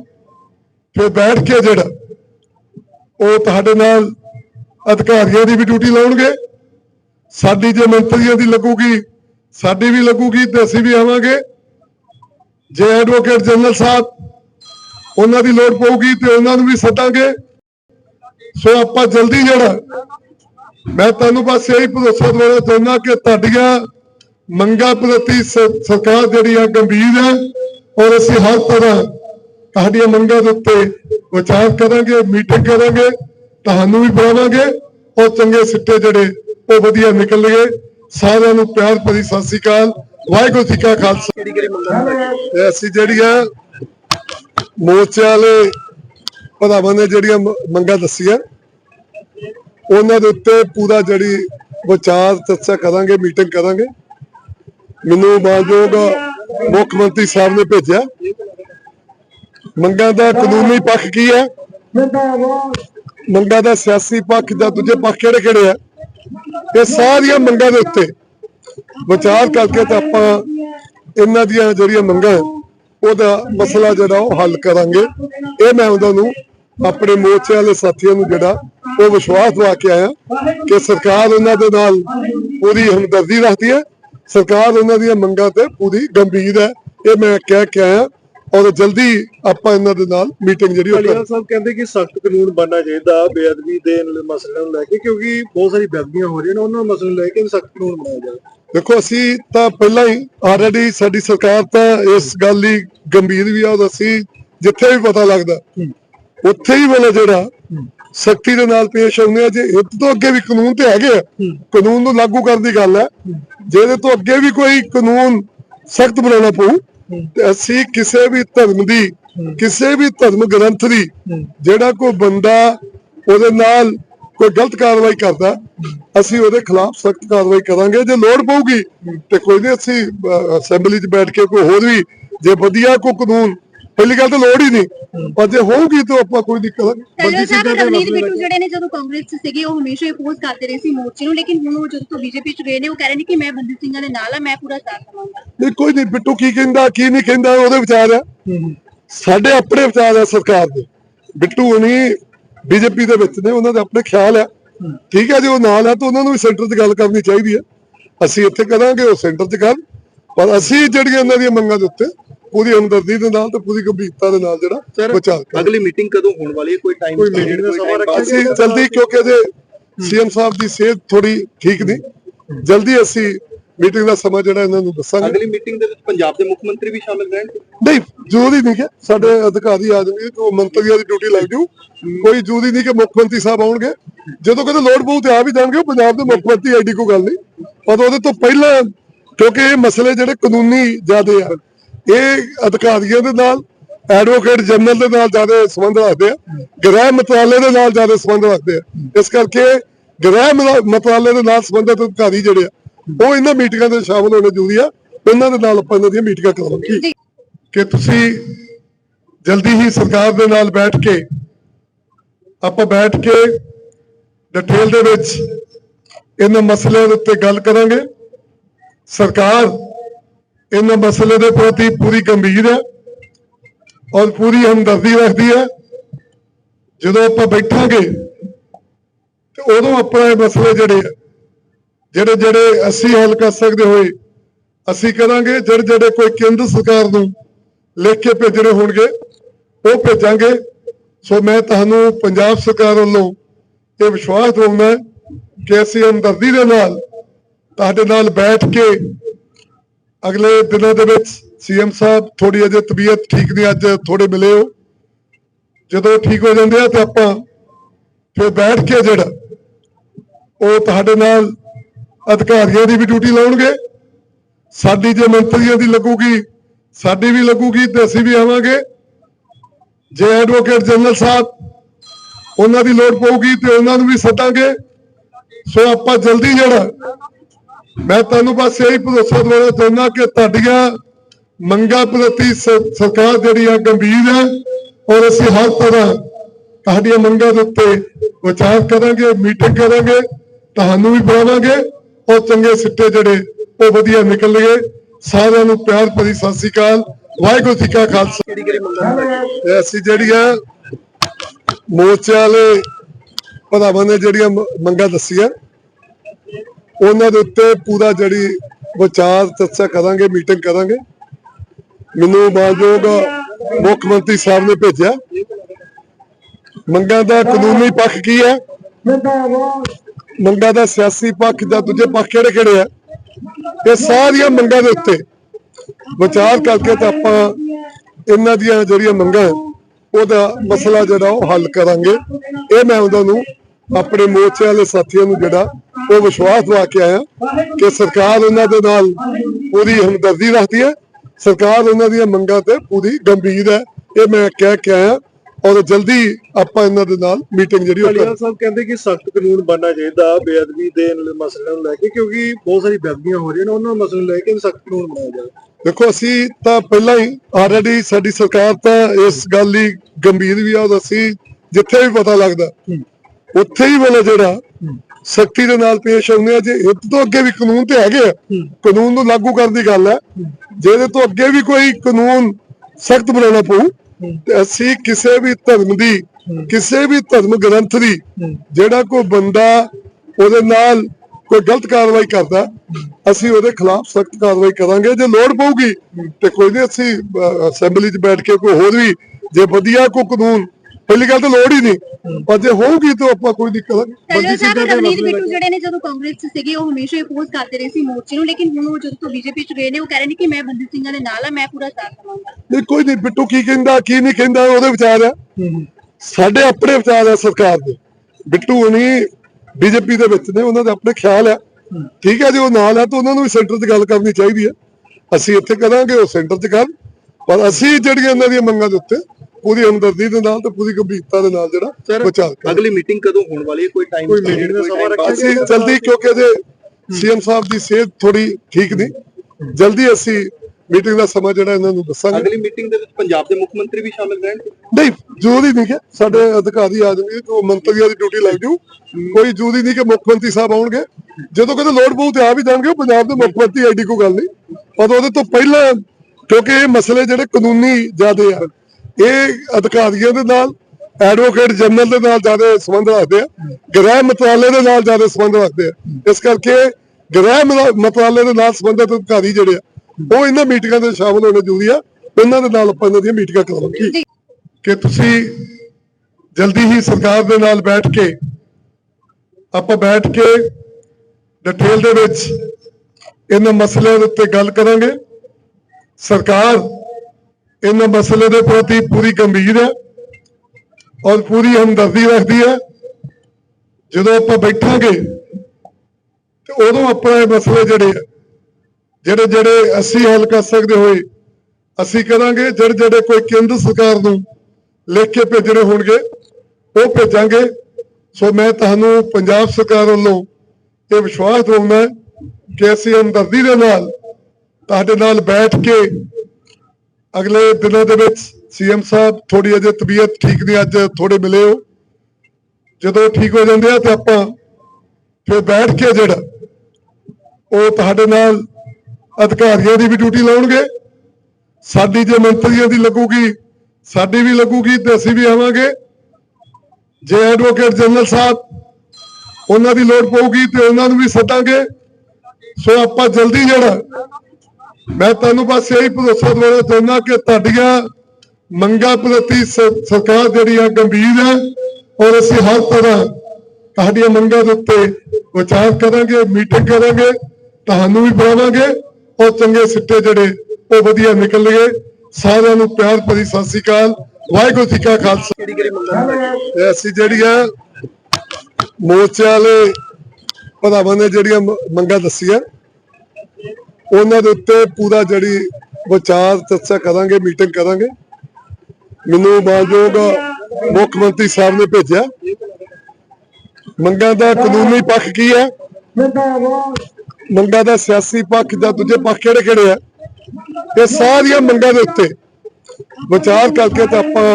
ਫਿਰ ਬੈਠ ਕੇ ਜਿਹੜਾ ਉਹ ਤੁਹਾਡੇ ਨਾਲ ਅਧਿਕਾਰੀਆਂ ਦੀ ਵੀ ਡਿਊਟੀ ਲਾਉਣਗੇ। ਸਾਡੀ ਜੇ ਮੰਤਰੀਆਂ ਦੀ ਲੱਗੂਗੀ, ਸਾਡੀ ਵੀ ਲੱਗੂਗੀ ਤੇ ਅਸੀਂ ਵੀ ਆਵਾਂਗੇ। ਜੇ ਐਡਵੋਕੇਟ ਜਨਰਲ ਸਾਹਿਬ ਉਹਨਾਂ ਦੀ ਲੋੜ ਪਊਗੀ ਤੇ ਉਹਨਾਂ ਨੂੰ ਵੀ ਸੱਦਾਂਗੇ। ਸੋ ਆਪਾਂ ਜਲਦੀ ਜਿਹੜਾ ਮੈਂ ਤੁਹਾਨੂੰ ਬਸ ਇਹੀ ਭਰੋਸਾ ਦਿਵਾਉਣਾ ਚਾਹੁੰਦਾ ਕਿ ਤੁਹਾਡੀਆਂ ਮੰਗਾਂ ਪ੍ਰਤੀ ਸਰਕਾਰ ਜਿਹੜੀ ਆ ਗੰਭੀਰ ਹੈ ਔਰ ਅਸੀਂ ਹਰ ਤਰ੍ਹਾਂ ਤੁਹਾਡੀਆਂ ਮੰਗਾਂ ਦੇ ਉੱਤੇ ਵਿਚਾਰ ਕਰਾਂਗੇ ਮੀਟਿੰਗ ਕਰਾਂਗੇ ਤੁਹਾਨੂੰ ਵੀ ਬੁਲਾਵਾਂਗੇ ਔਰ ਚੰਗੇ ਸਿੱਟੇ ਜਿਹੜੇ ਉਹ ਵਧੀਆ ਨਿਕਲਣਗੇ। ਸਾਰਿਆਂ ਨੂੰ ਪਿਆਰ ਭਰੀ ਸਤਿ ਸ੍ਰੀ ਅਕਾਲ। ਵਾਹਿਗੁਰੂ ਜੀ ਕਾ ਖਾਲਸਾ। ਅਸੀਂ ਜਿਹੜੀ ਹੈ ਮੋਰਚੇ ਵਾਲੇ ਭਰਾਵਾਂ ਨੇ ਜਿਹੜੀਆਂ ਮੰਗਾਂ ਦੱਸੀਆਂ ਉਹਨਾਂ ਦੇ ਉੱਤੇ ਪੂਰਾ ਜਿਹੜੀ ਵਿਚਾਰ ਚਰਚਾ ਕਰਾਂਗੇ ਮੀਟਿੰਗ ਕਰਾਂਗੇ। ਮੈਨੂੰ ਮਾਨਯੋਗ ਮੁੱਖ ਮੰਤਰੀ ਸਾਹਿਬ ਨੇ ਭੇਜਿਆ। ਮੰਗਾਂ ਦਾ ਕਾਨੂੰਨੀ ਪੱਖ ਕੀ ਹੈ? ਮੰਗਾਂ ਦਾ ਸਿਆਸੀ ਪੱਖ ਜਾਂ ਦੂਜੇ ਪੱਖ ਕਿਹੜੇ ਕਿਹੜੇ ਆ? ਇਹ ਸਾਰੀਆਂ ਮੰਗਾਂ ਦੇ ਉੱਤੇ ਵਿਚਾਰ ਕਰਕੇ ਤਾਂ ਆਪਾਂ ਇਹਨਾਂ ਦੀਆਂ ਜਿਹੜੀਆਂ ਮੰਗਾਂ ਉਹਦਾ ਮਸਲਾ ਜਿਹੜਾ ਉਹ ਹੱਲ ਕਰਾਂਗੇ। ਇਹ ਮੈਂ ਉਹਨਾਂ ਨੂੰ, ਆਪਣੇ ਮੋਰਚੇ ਵਾਲੇ ਸਾਥੀਆਂ ਨੂੰ ਜਿਹੜਾ ਉਹ ਵਿਸ਼ਵਾਸ ਦਵਾ ਕੇ ਆਇਆ ਕਿ ਸਰਕਾਰ ਉਹਨਾਂ ਦੇ ਨਾਲ ਪੂਰੀ ਹਮਦਰਦੀ ਰੱਖਦੀ ਹੈ। ਸਰਕਾਰ ਉਹਨਾਂ ਦੀਆਂ ਮੰਗਾਂ ਤੇ ਪੂਰੀ ਗੰਭੀਰ ਹੈ। ਇਹ ਮੈਂ ਕਹਿ ਕੇ ਆਇਆ ਔਰ ਜਲਦੀ ਆਪਾਂ ਇਹਨਾਂ ਦੇ ਨਾਲ ਮੀਟਿੰਗ ਜਿਹੜੀ ਉਹ ਕਰਾਂਗੇ ਸਾਹਿਬ ਕਹਿੰਦੇ ਕਿ ਸਖਤ ਕਾਨੂੰਨ ਬਣਨਾ ਚਾਹੀਦਾ ਬੇਅਦਬੀ ਦੇ ਮਸਲਿਆਂ ਨੂੰ ਲੈ ਕੇ ਕਿਉਂਕਿ ਬਹੁਤ ਸਾਰੀ ਬੇਅਦਬੀਆਂ ਹੋ ਰਹੀਆਂ ਨੇ ਉਹਨਾਂ ਮਸਲੇ ਨੂੰ ਲੈ ਕੇ ਸਖਤ ਕਾਨੂੰਨ ਬਣਾਇਆ ਜਾਵੇ। ਦੇਖੋ ਅਸੀਂ ਤਾਂ ਪਹਿਲਾਂ ਹੀ ਆਲਰੇਡੀ ਸਾਡੀ ਸਰਕਾਰ ਤਾਂ ਇਸ ਗੱਲ ਲਈ ਗੰਭੀਰ ਵੀ ਆ ਔਰ ਅਸੀਂ ਜਿੱਥੇ ਵੀ ਪਤਾ ਲੱਗਦਾ ਉੱਥੇ ਹੀ ਵਾਲਾ ਜਿਹੜਾ ਸਖਤੀ ਦੇ ਨਾਲ ਪੇਸ਼ ਆਉਂਦੇ ਆ, ਜੇ ਇਹ ਤੋਂ ਅੱਗੇ ਵੀ ਕਾਨੂੰਨ ਤੇ ਹੈਗੇ ਆ, ਕਾਨੂੰਨ ਨੂੰ ਲਾਗੂ ਕਰਨ ਦੀ ਗੱਲ ਹੈ। ਜਿਹਦੇ ਤੋਂ ਅੱਗੇ ਵੀ ਕੋਈ ਕਾਨੂੰਨ ਸਖਤ ਬਣਾਉਣਾ ਪਊ, ਤੇ ਅਸੀਂ ਕਿਸੇ ਵੀ ਧਰਮ ਦੀ, ਕਿਸੇ ਵੀ ਧਰਮ ਗ੍ਰੰਥ ਦੀ, ਜਿਹੜਾ ਕੋਈ ਬੰਦਾ ਉਹਦੇ ਨਾਲ ਕੋਈ ਗਲਤ ਕਾਰਵਾਈ ਕਰਦਾ, ਅਸੀਂ ਉਹਦੇ ਖਿਲਾਫ ਸਖਤ ਕਾਰਵਾਈ ਕਰਾਂਗੇ। ਜੇ ਲੋੜ ਪਊਗੀ, ਤੇ ਕੋਈ ਨਹੀਂ, ਅਸੀਂ ਅਸੈਂਬਲੀ 'ਚ ਬੈਠ ਕੇ ਕੋਈ ਹੋਰ ਵੀ, ਜੇ ਵਧੀਆ ਕੋਈ ਕਾਨੂੰਨ ਪਹਿਲੀ ਗੱਲ ਤਾਂ ਲੋੜ ਹੀ ਨਹੀਂ। ਪਰ ਜੇ ਹੋਊਗੀ ਤਾਂ ਆਪਾਂ ਕੋਈ ਦਿੱਕਤ ਨਹੀਂ। ਸਾਹਿਬ ਰਵਨੀਤ ਬਿੱਟੂ ਜਿਹੜੇ ਨੇ ਜਦੋਂ ਕਾਂਗਰਸ 'ਚ ਸੀਗੇ ਉਹ ਹਮੇਸ਼ਾ ਹੀ ਅਪੋਜ਼ ਕਰਦੇ ਰਹੇ ਸੀ ਮੋਰਚੇ ਨੂੰ। ਲੇਕਿਨ ਹੁਣ ਉਹ ਜਦੋਂ ਤੋਂ ਬੀਜੇਪੀ 'ਚ ਗਏ ਨੇ ਉਹ ਕਹਿ ਰਹੇ ਨੇ ਕਿ ਮੈਂ ਬੰਦੀ ਸਿੰਘਾਂ ਦੇ ਨਾਲ ਆ ਮੈਂ ਪੂਰਾ ਸਾਥ ਦਵਾਂਗਾ। ਨਹੀਂ ਕੋਈ ਨਹੀਂ ਬਿੱਟੂ ਕੀ ਕਹਿੰਦਾ ਕੀ ਨਹੀਂ ਕਹਿੰਦਾ ਉਹਦੇ ਵਿਚਾਰ ਆ। ਸਾਡੇ ਆਪਣੇ ਵਿਚਾਰ ਆ ਸਰਕਾਰ ਦੇ। ਬਿੱਟੂ ਹੁਣੀ ਬੀਜੇਪੀ ਦੇ ਵਿੱਚ ਨੇ ਉਹਨਾਂ ਦੇ ਆਪਣੇ ਖਿਆਲ ਆ। ਠੀਕ ਹੈ ਜੇ ਉਹ ਨਾਲ ਆ ਤਾਂ ਉਹਨਾਂ ਨੂੰ ਵੀ ਸੈਂਟਰ 'ਚ ਗੱਲ ਕਰਨੀ ਚਾਹੀਦੀ ਹੈ ਅਸੀਂ ਇੱਥੇ ਕਰਾਂਗੇ ਉਹ ਸੈਂਟਰ 'ਚ ਕਰਨ। ਪਰ ਅਸੀਂ ਜਿਹੜੀਆਂ ਇਹਨਾਂ ਦੀਆਂ ਮੰਗਾਂ ਦੇ ਉੱਤੇ ਪੂਰੀ ਹਮਦਰਦੀ ਦੇ ਨਾਲ ਤੇ ਪੂਰੀ ਗੰਭੀਰਤਾ ਦੇ ਨਾਲ ਜਿਹੜਾ ਕਰਾਂਗੇ ਅਗਲੀ ਮੀਟਿੰਗ ਕਦੋਂ ਹੋਣ ਵਾਲੀ ਹੈ? ਕੋਈ ਟਾਈਮ ਕੋਈ meeting ਦਾ ਸਮਾਂ ਰੱਖਿਆ ਅਸੀਂ ਜਲਦੀ ਕਿਉਂਕਿ ਇਹਦੇ ਸੀਐਮ ਸਾਹਿਬ ਦੀ ਸਿਹਤ ਥੋੜੀ ਠੀਕ ਨਹੀਂ। ਜਲਦੀ ਅਸੀਂ ਮੀਟਿੰਗ ਦਾ ਸਮਾਂ ਜਿਹੜਾ ਇਹਨਾਂ ਨੂੰ ਦੱਸਾਂਗੇ। ਅਗਲੀ ਮੀਟਿੰਗ ਦੇ ਵਿੱਚ ਪੰਜਾਬ ਦੇ ਮੁੱਖ ਮੰਤਰੀ ਵੀ ਸ਼ਾਮਿਲ ਰਹਿਣਗੇ? ਨਹੀਂ ਜ਼ਰੂਰੀ ਨਹੀਂ ਕਿ ਸਾਡੇ ਅਧਿਕਾਰੀ ਆਦਮੀ ਕੋ ਮੰਤਰੀਆਂ ਦੀ ਡਿਊਟੀ ਲੱਗ ਜੂ ਕੋਈ ਜ਼ਰੂਰੀ ਨਹੀਂ ਕਿ ਮੁੱਖ ਮੰਤਰੀ ਸਾਹਿਬ ਆਉਣਗੇ। ਜਦੋਂ ਕਦੇ ਲੋੜ ਪਊ ਤੇ ਆ ਵੀ ਜਾਣਗੇ ਪੰਜਾਬ ਦੇ ਮੁੱਖ ਮੰਤਰੀ ਐਡੀ ਕੋਈ ਗੱਲ ਨਹੀਂ। ਪਰ ਉਹਦੇ ਤੋਂ ਪਹਿਲਾਂ ਕਿਉਂਕਿ ਇਹ ਮਸਲੇ ਜਿਹੜੇ ਕਾਨੂੰਨੀ ਜ਼ਿਆਦੇ ਆ ਇਹ ਅਧਿਕਾਰੀਆਂ ਦੇ ਨਾਲ ਐਡਵੋਕੇਟ ਜਨਰਲ ਦੇ ਨਾਲ ਜ਼ਿਆਦਾ ਸੰਬੰਧ ਰੱਖਦੇ ਆ ਗ੍ਰਹਿ ਮੰਤਰਾਲੇ ਦੇ ਨਾਲ ਜ਼ਿਆਦਾ ਸੰਬੰਧ ਰੱਖਦੇ ਆ। ਇਸ ਕਰਕੇ ਗ੍ਰਹਿ ਮੰਤਰਾ- ਮੰਤਰਾਲੇ ਦੇ ਨਾਲ ਸੰਬੰਧਿਤ ਅਧਿਕਾਰੀ ਜਿਹੜੇ ਆ ਉਹ ਇਹਨਾਂ ਮੀਟਿੰਗਾਂ ਦੇ ਸ਼ਾਮਲ ਹੋਣੇ ਜ਼ਰੂਰੀ ਆ। ਉਹਨਾਂ ਦੇ ਨਾਲ ਆਪਾਂ ਇਹਨਾਂ ਦੀਆਂ ਮੀਟਿੰਗਾਂ ਕਰਾਵਾਂਗੇ। ਕਿ ਤੁਸੀਂ ਜਲਦੀ ਹੀ ਸਰਕਾਰ ਦੇ ਨਾਲ ਬੈਠ ਕੇ ਆਪਾਂ ਬੈਠ ਕੇ ਡਿਟੇਲ ਦੇ ਵਿੱਚ ਇਹਨਾਂ ਮਸਲਿਆਂ ਦੇ ਉੱਤੇ ਗੱਲ ਕਰਾਂਗੇ। ਸਰਕਾਰ ਇਹਨਾਂ ਮਸਲੇ ਦੇ ਪ੍ਰਤੀ ਪੂਰੀ ਗੰਭੀਰ ਹੈ ਔਰ ਪੂਰੀ ਹਮਦਰਦੀ ਰੱਖਦੀ ਹੈ। ਜਦੋਂ ਆਪਾਂ ਬੈਠਾਂਗੇ ਤੇ ਉਦੋਂ ਆਪਾਂ ਇਹ ਮਸਲੇ ਜਿਹੜੇ ਜਿਹੜੇ ਜਿਹੜੇ ਅਸੀਂ ਹੱਲ ਕਰ ਸਕਦੇ ਹੋਏ, ਅਸੀਂ ਕਰਾਂਗੇ, ਜਿਹੜੇ ਜਿਹੜੇ ਕੋਈ ਕੇਂਦਰ ਸਰਕਾਰ ਨੂੰ ਲਿਖ ਕੇ ਭੇਜਣੇ ਹੋਣਗੇ, ਉਹ ਭੇਜਾਂਗੇ। ਸੋ ਮੈਂ ਤੁਹਾਨੂੰ ਪੰਜਾਬ ਸਰਕਾਰ ਵੱਲੋਂ ਇਹ ਵਿਸ਼ਵਾਸ ਦਿਵਾਉਂਦਾ ਕਿ ਅਸੀਂ ਹਮਦਰਦੀ ਦੇ ਨਾਲ ਤੁਹਾਡੇ ਨਾਲ ਬੈਠ ਕੇ ਅਗਲੇ ਦਿਨਾਂ ਦੇ ਵਿੱਚ ਸੀਐਮ ਸਾਹਿਬ ਥੋੜੀ ਅਜੇ ਤਬੀਅਤ ਠੀਕ ਨਹੀਂ, ਅੱਜ ਥੋੜੇ ਮਿਲੇ ਹੋ। ਜਦੋਂ ਠੀਕ ਹੋ ਜਾਂਦੇ ਆ ਤੇ ਆਪਾਂ ਫਿਰ ਬੈਠ ਕੇ ਜਿਹੜਾ ਉਹ ਤੁਹਾਡੇ ਨਾਲ ਅਧਿਕਾਰੀਆਂ ਦੀ ਵੀ ਡਿਊਟੀ ਲਾਉਣਗੇ। ਸਾਡੀ ਜੇ ਮੰਤਰੀਆਂ ਦੀ ਲੱਗੂਗੀ, ਸਾਡੀ ਵੀ ਲੱਗੂਗੀ ਤੇ ਅਸੀਂ ਵੀ ਆਵਾਂਗੇ। ਜੇ ਐਡਵੋਕੇਟ ਜਨਰਲ ਸਾਹਿਬ ਉਹਨਾਂ ਦੀ ਲੋੜ ਪਊਗੀ ਤੇ ਉਹਨਾਂ ਨੂੰ ਵੀ ਸੱਦਾਂਗੇ। ਸੋ ਆਪਾਂ ਜਲਦੀ ਜਿਹੜਾ ਮੈਂ ਤੁਹਾਨੂੰ ਬਸ ਇਹੀ ਭਰੋਸਾ ਦਿਵਾਉਣਾ ਚਾਹੁੰਦਾ ਕਿ ਤੁਹਾਡੀਆਂ ਮੰਗਾਂ ਪ੍ਰਤੀ ਸਰਕਾਰ ਜਿਹੜੀ ਆ ਗੰਭੀਰ ਹੈ ਔਰ ਅਸੀਂ ਹਰ ਤਰ੍ਹਾਂ ਤੁਹਾਡੀਆਂ ਮੰਗਾਂ ਦੇ ਉੱਤੇ ਵਿਚਾਰ ਕਰਾਂਗੇ ਮੀਟਿੰਗ ਕਰਾਂਗੇ ਤੁਹਾਨੂੰ ਵੀ ਬੁਲਾਵਾਂਗੇ ਉਹ ਚੰਗੇ ਸਿੱਟੇ ਜਿਹੜੇ ਉਹ ਵਧੀਆ ਨਿਕਲਣਗੇ। ਸਾਰਿਆਂ ਨੂੰ ਪਿਆਰ ਭਰੀ ਸਤਿ ਸ੍ਰੀ ਅਕਾਲ। ਵਾਹਿਗੁਰੂ ਜੀ ਕਾ ਖਾਲਸਾ। ਕਿਹੜੀ ਮੰਗਾਂ ਅਸੀਂ ਜਿਹੜੀਆਂ ਮੋਰਚੇ ਵਾਲੇ ਭਰਾਵਾਂ ਨੇ ਜਿਹੜੀਆਂ ਮੰਗਾਂ ਦੱਸੀਆਂ। ਉਹਨਾਂ ਦੇ ਉੱਤੇ ਪੂਰਾ ਜਿਹੜੀ ਵਿਚਾਰ ਚਰਚਾ ਕਰਾਂਗੇ ਮੀਟਿੰਗ ਕਰਾਂਗੇ। ਮੈਨੂੰ ਮਾਨਯੋਗ ਮੁੱਖ ਮੰਤਰੀ ਸਾਹਿਬ ਨੇ ਭੇਜਿਆ। ਮੰਗਾਂ ਦਾ ਕਾਨੂੰਨੀ ਪੱਖ ਕੀ ਹੈ? ਮੰਗਾਂ ਦਾ ਸਿਆਸੀ ਪੱਖ ਜਾਂ ਦੂਜੇ ਪੱਖ ਕਿਹੜੇ ਕਿਹੜੇ ਆ? ਇਹ ਸਾਰੀਆਂ ਮੰਗਾਂ ਦੇ ਉੱਤੇ ਵਿਚਾਰ ਕਰਕੇ ਤਾਂ ਆਪਾਂ ਇਹਨਾਂ ਦੀਆਂ ਜਿਹੜੀਆਂ ਮੰਗਾਂ ਉਹਦਾ ਮਸਲਾ ਜਿਹੜਾ ਉਹ ਹੱਲ ਕਰਾਂਗੇ। ਇਹ ਮੈਂ ਉਹਨਾਂ ਨੂੰ, ਆਪਣੇ ਮੋਰਚੇ ਵਾਲੇ ਸਾਥੀਆਂ ਨੂੰ ਜਿਹੜਾ ਉਹ ਵਿਸ਼ਵਾਸ ਦਵਾ ਕੇ ਆਇਆ ਕਿ ਸਰਕਾਰ ਉਹਨਾਂ ਦੇ ਨਾਲ ਪੂਰੀ ਹਮਦਰਦੀ ਰੱਖਦੀ ਹੈ। ਸਰਕਾਰ ਉਹਨਾਂ ਦੀਆਂ ਮੰਗਾਂ ਤੇ ਪੂਰੀ ਗੰਭੀਰ ਹੈ। ਇਹ ਮੈਂ ਕਹਿ ਕੇ ਆਇਆ ਔਰ ਜਲਦੀ ਆਪਾਂ ਇਹਨਾਂ ਦੇ ਨਾਲ ਮੀਟਿੰਗ ਜਿਹੜੀ ਉਹ ਕਰਾਂਗੇ। ਸਾਹਿਬ ਕਹਿੰਦੇ ਕਿ ਸਖਤ ਕਾਨੂੰਨ ਬਣਨਾ ਚਾਹੀਦਾ ਬੇਅਦਬੀ ਦੇ ਮਸਲਿਆਂ ਨੂੰ ਲੈ ਕੇ ਕਿਉਂਕਿ ਬਹੁਤ ਸਾਰੀ ਬੇਅਦਬੀਆਂ ਹੋ ਰਹੀਆਂ ਨੇ ਉਹਨਾਂ ਮਸਲਿਆਂ ਨੂੰ ਲੈ ਕੇ ਸਖਤ ਕਾਨੂੰਨ ਬਣਾਇਆ ਜਾਵੇ। ਦੇਖੋ ਅਸੀਂ ਤਾਂ ਪਹਿਲਾਂ ਹੀ ਆਲਰੇਡੀ ਸਾਡੀ ਸਰਕਾਰ ਤਾਂ ਇਸ ਗੱਲ ਲਈ ਗੰਭੀਰ ਵੀ ਆ ਔਰ ਅਸੀਂ ਜਿੱਥੇ ਵੀ ਪਤਾ ਲੱਗਦਾ ਉੱਥੇ ਹੀ ਵਾਲਾ ਜਿਹੜਾ ਸਖਤੀ ਦੇ ਨਾਲ ਪੇਸ਼ ਆਉਂਦੇ ਆ ਜੇ ਇਹ ਤੋਂ ਅੱਗੇ ਵੀ ਕਾਨੂੰਨ ਤੇ ਹੈਗੇ ਆ ਕਾਨੂੰਨ ਨੂੰ ਲਾਗੂ ਕਰਨ ਦੀ ਗੱਲ ਹੈ। ਜਿਹਦੇ ਤੋਂ ਅੱਗੇ ਵੀ ਕੋਈ ਕਾਨੂੰਨ ਸਖਤ ਬਣਾਉਣਾ ਪਊ ਤੇ ਅਸੀਂ ਕਿਸੇ ਵੀ ਧਰਮ ਦੀ ਕਿਸੇ ਵੀ ਧਰਮ ਗ੍ਰੰਥ ਦੀ ਜਿਹੜਾ ਕੋਈ ਬੰਦਾ ਉਹਦੇ ਨਾਲ ਕੋਈ ਗਲਤ ਕਾਰਵਾਈ ਕਰਦਾ ਅਸੀਂ ਉਹਦੇ ਖਿਲਾਫ ਸਖਤ ਕਾਰਵਾਈ ਕਰਾਂਗੇ। ਜੇ ਲੋੜ ਪਊਗੀ ਤੇ ਕੋਈ ਨਹੀਂ ਅਸੀਂ ਅਸੈਂਬਲੀ 'ਚ ਬੈਠ ਕੇ ਕੋਈ ਹੋਰ ਵੀ ਜੇ ਵਧੀਆ ਕੋਈ ਕਾਨੂੰਨ ਪਹਿਲੀ ਗੱਲ ਤਾਂ ਲੋੜ ਹੀ ਨਹੀਂ। ਪਰ ਜੇ ਹੋਊਗੀ ਤਾਂ ਆਪਾਂ ਕੋਈ ਦਿੱਕਤ ਨਹੀਂ। ਸਾਹਿਬ ਰਵਨੀਤ ਬਿੱਟੂ ਜਿਹੜੇ ਨੇ ਜਦੋਂ ਕਾਂਗਰਸ 'ਚ ਸੀਗੇ ਉਹ ਹਮੇਸ਼ਾ ਹੀ ਅਪੋਜ਼ ਕਰਦੇ ਰਹੇ ਸੀ ਮੋਰਚੇ ਨੂੰ ਲੇਕਿਨ ਹੁਣ ਉਹ ਜਦੋਂ ਤੋਂ ਬੀਜੇਪੀ 'ਚ ਗਏ ਨੇ ਉਹ ਕਹਿ ਰਹੇ ਨੇ ਕਿ ਮੈਂ ਬੰਦੀ ਸਿੰਘਾਂ ਦੇ ਨਾਲ ਆ ਮੈਂ ਪੂਰਾ ਸਾਥ ਦਵਾਂਗਾ। ਨਹੀਂ ਕੋਈ ਨਹੀਂ ਬਿੱਟੂ ਕੀ ਕਹਿੰਦਾ ਕੀ ਨਹੀਂ ਕਹਿੰਦਾ ਉਹਦੇ ਵਿਚਾਰ ਆ। ਸਾਡੇ ਆਪਣੇ ਵਿਚਾਰ ਆ ਸਰਕਾਰ ਦੇ। ਬਿੱਟੂ ਨਹੀਂ ਬੀਜੇਪੀ ਦੇ ਵਿੱਚ ਨੇ ਉਹਨਾਂ ਦੇ ਆਪਣੇ ਖਿਆਲ ਆ। ਠੀਕ ਹੈ ਜੇ ਉਹ ਨਾਲ ਆ ਤਾਂ ਉਹਨਾਂ ਨੂੰ ਵੀ ਸੈਂਟਰ 'ਚ ਗੱਲ ਕਰਨੀ ਚਾਹੀਦੀ ਹੈ ਅਸੀਂ ਇੱਥੇ ਕਰਾਂਗੇ ਉਹ ਸੈਂਟਰ 'ਚ ਕਰਨ। ਪਰ ਅਸੀਂ ਜਿਹੜੀਆਂ ਇਹਨਾਂ ਦੀਆਂ ਮੰਗਾਂ ਦੇ ਉੱਤੇ ਪੂਰੀ ਹਮਦਰਦੀ ਦੇ ਨਾਲ ਤੇ ਪੂਰੀ ਗੰਭੀਰਤਾ ਦੇ ਨਾਲ ਜਿਹੜਾ ਕਰਾਂਗੇ ਅਗਲੀ ਮੀਟਿੰਗ ਕਦੋਂ ਹੋਣ ਵਾਲੀ ਹੈ? ਕੋਈ ਟਾਈਮ ਕੋਈ meeting ਦਾ ਸਮਾਂ ਰੱਖਿਆ ਅਸੀਂ ਜਲਦੀ ਕਿਉਂਕਿ ਇਹਦੇ ਸੀਐਮ ਸਾਹਿਬ ਦੀ ਸਿਹਤ ਥੋੜੀ ਠੀਕ ਨਹੀਂ। ਜਲਦੀ ਅਸੀਂ ਮੀਟਿੰਗ ਦਾ ਸਮਾਂ ਜਿਹੜਾ ਇਹਨਾਂ ਨੂੰ ਦੱਸਾਂਗੇ। ਅਗਲੀ ਮੀਟਿੰਗ ਦੇ ਵਿੱਚ ਪੰਜਾਬ ਦੇ ਮੁੱਖ ਮੰਤਰੀ ਵੀ ਸ਼ਾਮਿਲ ਰਹਿਣਗੇ? ਨਹੀਂ ਜ਼ਰੂਰੀ ਨਹੀਂ ਕਿ ਸਾਡੇ ਅਧਿਕਾਰੀ ਆਦਮੀ ਕੋ ਮੰਤਰੀਆਂ ਦੀ ਡਿਊਟੀ ਲੱਗ ਜੂ ਕੋਈ ਜ਼ਰੂਰੀ ਨਹੀਂ ਕਿ ਮੁੱਖ ਮੰਤਰੀ ਸਾਹਿਬ ਆਉਣਗੇ। ਜਦੋਂ ਕਦੇ ਲੋੜ ਪਊ ਤੇ ਆ ਵੀ ਜਾਣਗੇ ਪੰਜਾਬ ਦੇ ਮੁੱਖ ਮੰਤਰੀ ਐਡੀ ਕੋਈ ਗੱਲ ਨਹੀਂ। ਪਰ ਉਹਦੇ ਤੋਂ ਪਹਿਲਾਂ ਕਿਉਂਕਿ ਇਹ ਮਸਲੇ ਜਿਹੜੇ ਕਾਨੂੰਨੀ ਜ਼ਿਆਦੇ ਆ ਇਹ ਅਧਿਕਾਰੀਆਂ ਦੇ ਨਾਲ ਐਡਵੋਕੇਟ ਜਨਰਲ ਦੇ ਨਾਲ ਜ਼ਿਆਦਾ ਸੰਬੰਧ ਰੱਖਦੇ ਆ ਗ੍ਰਹਿ ਮੰਤਰਾਲੇ ਦੇ ਨਾਲ ਜ਼ਿਆਦਾ ਸੰਬੰਧ ਰੱਖਦੇ ਆ। ਇਸ ਕਰਕੇ ਗ੍ਰਹਿ ਮੰਤਰਾ- ਮੰਤਰਾਲੇ ਦੇ ਨਾਲ ਸੰਬੰਧਿਤ ਅਧਿਕਾਰੀ ਜਿਹੜੇ ਆ ਉਹ ਇਹਨਾਂ ਮੀਟਿੰਗਾਂ ਦੇ ਸ਼ਾਮਲ ਹੋਣੇ ਜ਼ਰੂਰੀ ਆ। ਉਹਨਾਂ ਦੇ ਨਾਲ ਆਪਾਂ ਇਹਨਾਂ ਦੀਆਂ ਮੀਟਿੰਗਾਂ ਕਰਾਵਾਂਗੇ ਕਿ ਤੁਸੀਂ ਜਲਦੀ ਹੀ ਸਰਕਾਰ ਦੇ ਨਾਲ ਬੈਠ ਕੇ ਆਪਾਂ ਬੈਠ ਕੇ ਡਿਟੇਲ ਦੇ ਵਿੱਚ ਇਹਨਾਂ ਮਸਲਿਆਂ ਦੇ ਉੱਤੇ ਗੱਲ ਕਰਾਂਗੇ। ਸਰਕਾਰ ਇਹਨਾਂ ਮਸਲੇ ਦੇ ਪ੍ਰਤੀ ਪੂਰੀ ਗੰਭੀਰ ਹੈ ਔਰ ਪੂਰੀ ਹਮਦਰਦੀ ਰੱਖਦੀ ਹੈ। ਜਦੋਂ ਆਪਾਂ ਬੈਠਾਂਗੇ ਤੇ ਉਦੋਂ ਆਪਾਂ ਇਹ ਮਸਲੇ ਜਿਹੜੇ ਜਿਹੜੇ ਜਿਹੜੇ ਅਸੀਂ ਹੱਲ ਕਰ ਸਕਦੇ ਹੋਏ, ਅਸੀਂ ਕਰਾਂਗੇ, ਜਿਹੜੇ ਜਿਹੜੇ ਕੋਈ ਕੇਂਦਰ ਸਰਕਾਰ ਨੂੰ ਲਿਖ ਕੇ ਭੇਜਣੇ ਹੋਣਗੇ, ਉਹ ਭੇਜਾਂਗੇ। ਸੋ ਮੈਂ ਤੁਹਾਨੂੰ ਪੰਜਾਬ ਸਰਕਾਰ ਵੱਲੋਂ ਇਹ ਵਿਸ਼ਵਾਸ ਦਿਵਾਉਂਦਾ ਕਿ ਅਸੀਂ ਹਮਦਰਦੀ ਦੇ ਨਾਲ ਤੁਹਾਡੇ ਨਾਲ ਬੈਠ ਕੇ ਅਗਲੇ ਦਿਨਾਂ ਦੇ ਵਿੱਚ ਸੀਐਮ ਸਾਹਿਬ ਥੋੜੀ ਅਜੇ ਤਬੀਅਤ ਠੀਕ ਨਹੀਂ, ਅੱਜ ਥੋੜੇ ਮਿਲੇ ਹੋ। ਜਦੋਂ ਠੀਕ ਹੋ ਜਾਂਦੇ ਆ ਤੇ ਆਪਾਂ ਫਿਰ ਬੈਠ ਕੇ ਜਿਹੜਾ ਉਹ ਤੁਹਾਡੇ ਨਾਲ ਅਧਿਕਾਰੀਆਂ ਦੀ ਵੀ ਡਿਊਟੀ ਲਾਉਣਗੇ। ਸਾਡੀ ਜੇ ਮੰਤਰੀਆਂ ਦੀ ਲੱਗੂਗੀ, ਸਾਡੀ ਵੀ ਲੱਗੂਗੀ ਤੇ ਅਸੀਂ ਵੀ ਆਵਾਂਗੇ। ਜੇ ਐਡਵੋਕੇਟ ਜਨਰਲ ਸਾਹਿਬ ਉਹਨਾਂ ਦੀ ਲੋੜ ਪਊਗੀ ਤੇ ਉਹਨਾਂ ਨੂੰ ਵੀ ਸੱਦਾਂਗੇ। ਸੋ ਆਪਾਂ ਜਲਦੀ ਜਿਹੜਾ ਮੈਂ ਤੁਹਾਨੂੰ ਬਸ ਇਹੀ ਭਰੋਸਾ ਦਿਵਾਉਣਾ ਚਾਹੁੰਦਾ ਕਿ ਤੁਹਾਡੀਆਂ ਮੰਗਾਂ ਪ੍ਰਤੀ ਸਰਕਾਰ ਜਿਹੜੀ ਆ ਗੰਭੀਰ ਹੈ ਔਰ ਅਸੀਂ ਹਰ ਤਰ੍ਹਾਂ ਤੁਹਾਡੀਆਂ ਮੰਗਾਂ ਦੇ ਉੱਤੇ ਵਿਚਾਰ ਕਰਾਂਗੇ ਮੀਟਿੰਗ ਕਰਾਂਗੇ ਤੁਹਾਨੂੰ ਵੀ ਬੁਲਾਵਾਂਗੇ ਔਰ ਚੰਗੇ ਸਿੱਟੇ ਜਿਹੜੇ ਉਹ ਵਧੀਆ ਨਿਕਲਣਗੇ। ਸਾਰਿਆਂ ਨੂੰ ਪਿਆਰ ਭਰੀ ਸਤਿ ਸ੍ਰੀ ਅਕਾਲ। ਵਾਹਿਗੁਰੂ ਜੀ ਕਾ ਖਾਲਸਾ। ਅਸੀਂ ਜਿਹੜੀਆਂ ਮੋਰਚੇ ਵਾਲੇ ਭਰਾਵਾਂ ਨੇ ਜਿਹੜੀਆਂ ਮੰਗਾਂ ਦੱਸੀਆਂ। ਉਹਨਾਂ ਦੇ ਉੱਤੇ ਪੂਰਾ ਜਿਹੜੀ ਵਿਚਾਰ ਚਰਚਾ ਕਰਾਂਗੇ ਮੀਟਿੰਗ ਕਰਾਂਗੇ। ਮੈਨੂੰ ਮਾਨਯੋਗ ਮੁੱਖ ਮੰਤਰੀ ਸਾਹਿਬ ਨੇ ਭੇਜਿਆ। ਮੰਗਾਂ ਦਾ ਕਾਨੂੰਨੀ ਪੱਖ ਕੀ ਹੈ? ਮੰਗਾਂ ਦਾ ਸਿਆਸੀ ਪੱਖ ਜਾਂ ਦੂਜੇ ਪੱਖ ਕਿਹੜੇ ਕਿਹੜੇ ਆ? ਇਹ ਸਾਰੀਆਂ ਮੰਗਾਂ ਦੇ ਉੱਤੇ ਵਿਚਾਰ ਕਰਕੇ ਤਾਂ ਆਪਾਂ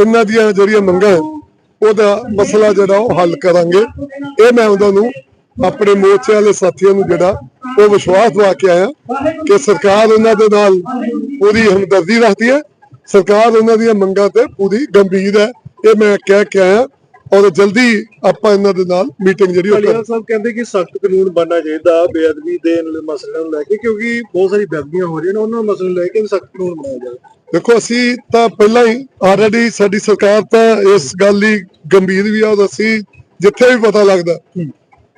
ਇਹਨਾਂ ਦੀਆਂ ਜਿਹੜੀਆਂ ਮੰਗਾਂ ਉਹਦਾ ਮਸਲਾ ਜਿਹੜਾ ਉਹ ਹੱਲ ਕਰਾਂਗੇ। ਇਹ ਮੈਂ ਉਹਨਾਂ ਨੂੰ, ਆਪਣੇ ਮੋਰਚੇ ਵਾਲੇ ਸਾਥੀਆਂ ਨੂੰ ਜਿਹੜਾ ਉਹ ਵਿਸ਼ਵਾਸ ਦਵਾ ਕੇ ਆਇਆ ਕਿ ਸਰਕਾਰ ਉਹਨਾਂ ਦੇ ਨਾਲ ਪੂਰੀ ਹਮਦਰਦੀ ਰੱਖਦੀ ਹੈ। ਸਰਕਾਰ ਉਹਨਾਂ ਦੀਆਂ ਮੰਗਾਂ ਤੇ ਪੂਰੀ ਗੰਭੀਰ ਹੈ। ਇਹ ਮੈਂ ਕਹਿ ਕੇ ਆਇਆ ਔਰ ਜਲਦੀ ਆਪਾਂ ਇਹਨਾਂ ਦੇ ਨਾਲ ਮੀਟਿੰਗ ਜਿਹੜੀ ਉਹ ਅਲੀਆ ਕਰ ਸਾਹਿਬ ਕਹਿੰਦੇ ਕਿ ਸਖਤ ਕਾਨੂੰਨ ਬਣਨਾ ਚਾਹੀਦਾ ਬੇਅਦਬੀ ਦੇ ਨਾਲ ਮਸਲਿਆਂ ਨੂੰ ਲੈ ਕੇ ਕਿਉਂਕਿ ਬਹੁਤ ਸਾਰੀ ਬੇਅਦਬੀਆਂ ਹੋ ਰਹੀਆਂ ਨੇ ਉਹਨਾਂ ਮਸਲੇ ਨੂੰ ਲੈ ਕੇ ਸਖਤ ਕਾਨੂੰਨ ਬਣਾਇਆ ਜਾਵੇ। ਦੇਖੋ ਅਸੀਂ ਤਾਂ ਪਹਿਲਾਂ ਹੀ ਆਲਰੇਡੀ ਸਾਡੀ ਸਰਕਾਰ ਤਾਂ ਇਸ ਗੱਲ ਲਈ ਗੰਭੀਰ ਵੀ ਆ ਔਰ ਅਸੀਂ ਜਿੱਥੇ ਵੀ ਪਤਾ ਲੱਗਦਾ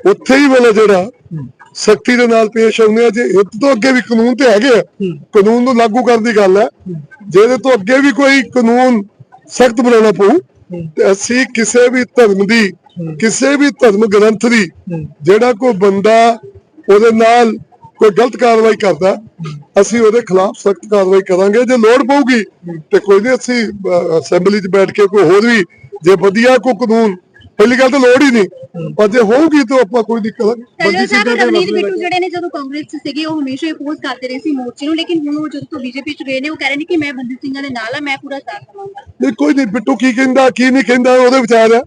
ਉੱਥੇ ਹੀ ਵਾਲਾ ਜਿਹੜਾ ਸਖਤੀ ਦੇ ਨਾਲ ਪੇਸ਼ ਆਉਂਦੇ ਆ। ਜੇ ਇਹ ਤੋਂ ਅੱਗੇ ਵੀ ਕਾਨੂੰਨ ਤੇ ਹੈਗੇ ਆ ਕਾਨੂੰਨ ਨੂੰ ਲਾਗੂ ਕਰਨ ਦੀ ਗੱਲ ਹੈ। ਜੇ ਇਹਦੇ ਤੋਂ ਅੱਗੇ ਵੀ ਕੋਈ ਕਾਨੂੰਨ ਸਖਤ ਬਣਾਉਣਾ ਪਊ ਤੇ ਅਸੀਂ ਕਿਸੇ ਵੀ ਧਰਮ ਦੀ ਕਿਸੇ ਵੀ ਧਰਮ ਗ੍ਰੰਥ ਦੀ ਜਿਹੜਾ ਕੋਈ ਬੰਦਾ ਉਹਦੇ ਨਾਲ ਕੋਈ ਗਲਤ ਕਾਰਵਾਈ ਕਰਦਾ ਅਸੀਂ ਉਹਦੇ ਖਿਲਾਫ ਸਖਤ ਕਾਰਵਾਈ ਕਰਾਂਗੇ। ਜੇ ਲੋੜ ਪਊਗੀ ਤੇ ਕੋਈ ਨਹੀਂ ਅਸੀਂ ਅਸੈਂਬਲੀ 'ਚ ਬੈਠ ਕੇ ਕੋਈ ਹੋਰ ਵੀ ਜੇ ਵਧੀਆ ਕੋਈ ਕਾਨੂੰਨ ਪਹਿਲੀ ਗੱਲ ਤਾਂ ਲੋੜ ਹੀ ਨਹੀਂ। ਪਰ ਜੇ ਹੋਊਗੀ ਤਾਂ ਆਪਾਂ ਕੋਈ ਦਿੱਕਤ ਨਹੀਂ। ਸਾਹਿਬ ਸਿੰਘਾਂ ਦੇ ਰਵਨੀਤ ਬਿੱਟੂ ਜਿਹੜੇ ਨੇ ਜਦੋਂ ਕਾਂਗਰਸ 'ਚ ਸੀਗੇ ਉਹ ਹਮੇਸ਼ਾ ਹੀ ਅਪੋਜ਼ ਕਰਦੇ ਰਹੇ ਸੀ ਮੋਰਚੇ ਨੂੰ। ਲੇਕਿਨ ਹੁਣ ਉਹ ਜਦੋਂ ਤੋਂ ਬੀਜੇਪੀ 'ਚ ਗਏ ਨੇ ਉਹ ਕਹਿ ਰਹੇ ਨੇ ਕਿ ਮੈਂ ਬੰਦੀ ਸਿੰਘਾਂ ਦੇ ਨਾਲ ਆ ਮੈਂ ਪੂਰਾ ਸਾਥ ਦਵਾਂਗਾ। ਨਹੀਂ ਕੋਈ ਨਹੀਂ ਬਿੱਟੂ ਕੀ ਕਹਿੰਦਾ ਕੀ ਨਹੀਂ ਕਹਿੰਦਾ ਉਹਦੇ ਵਿਚਾਰ ਆ।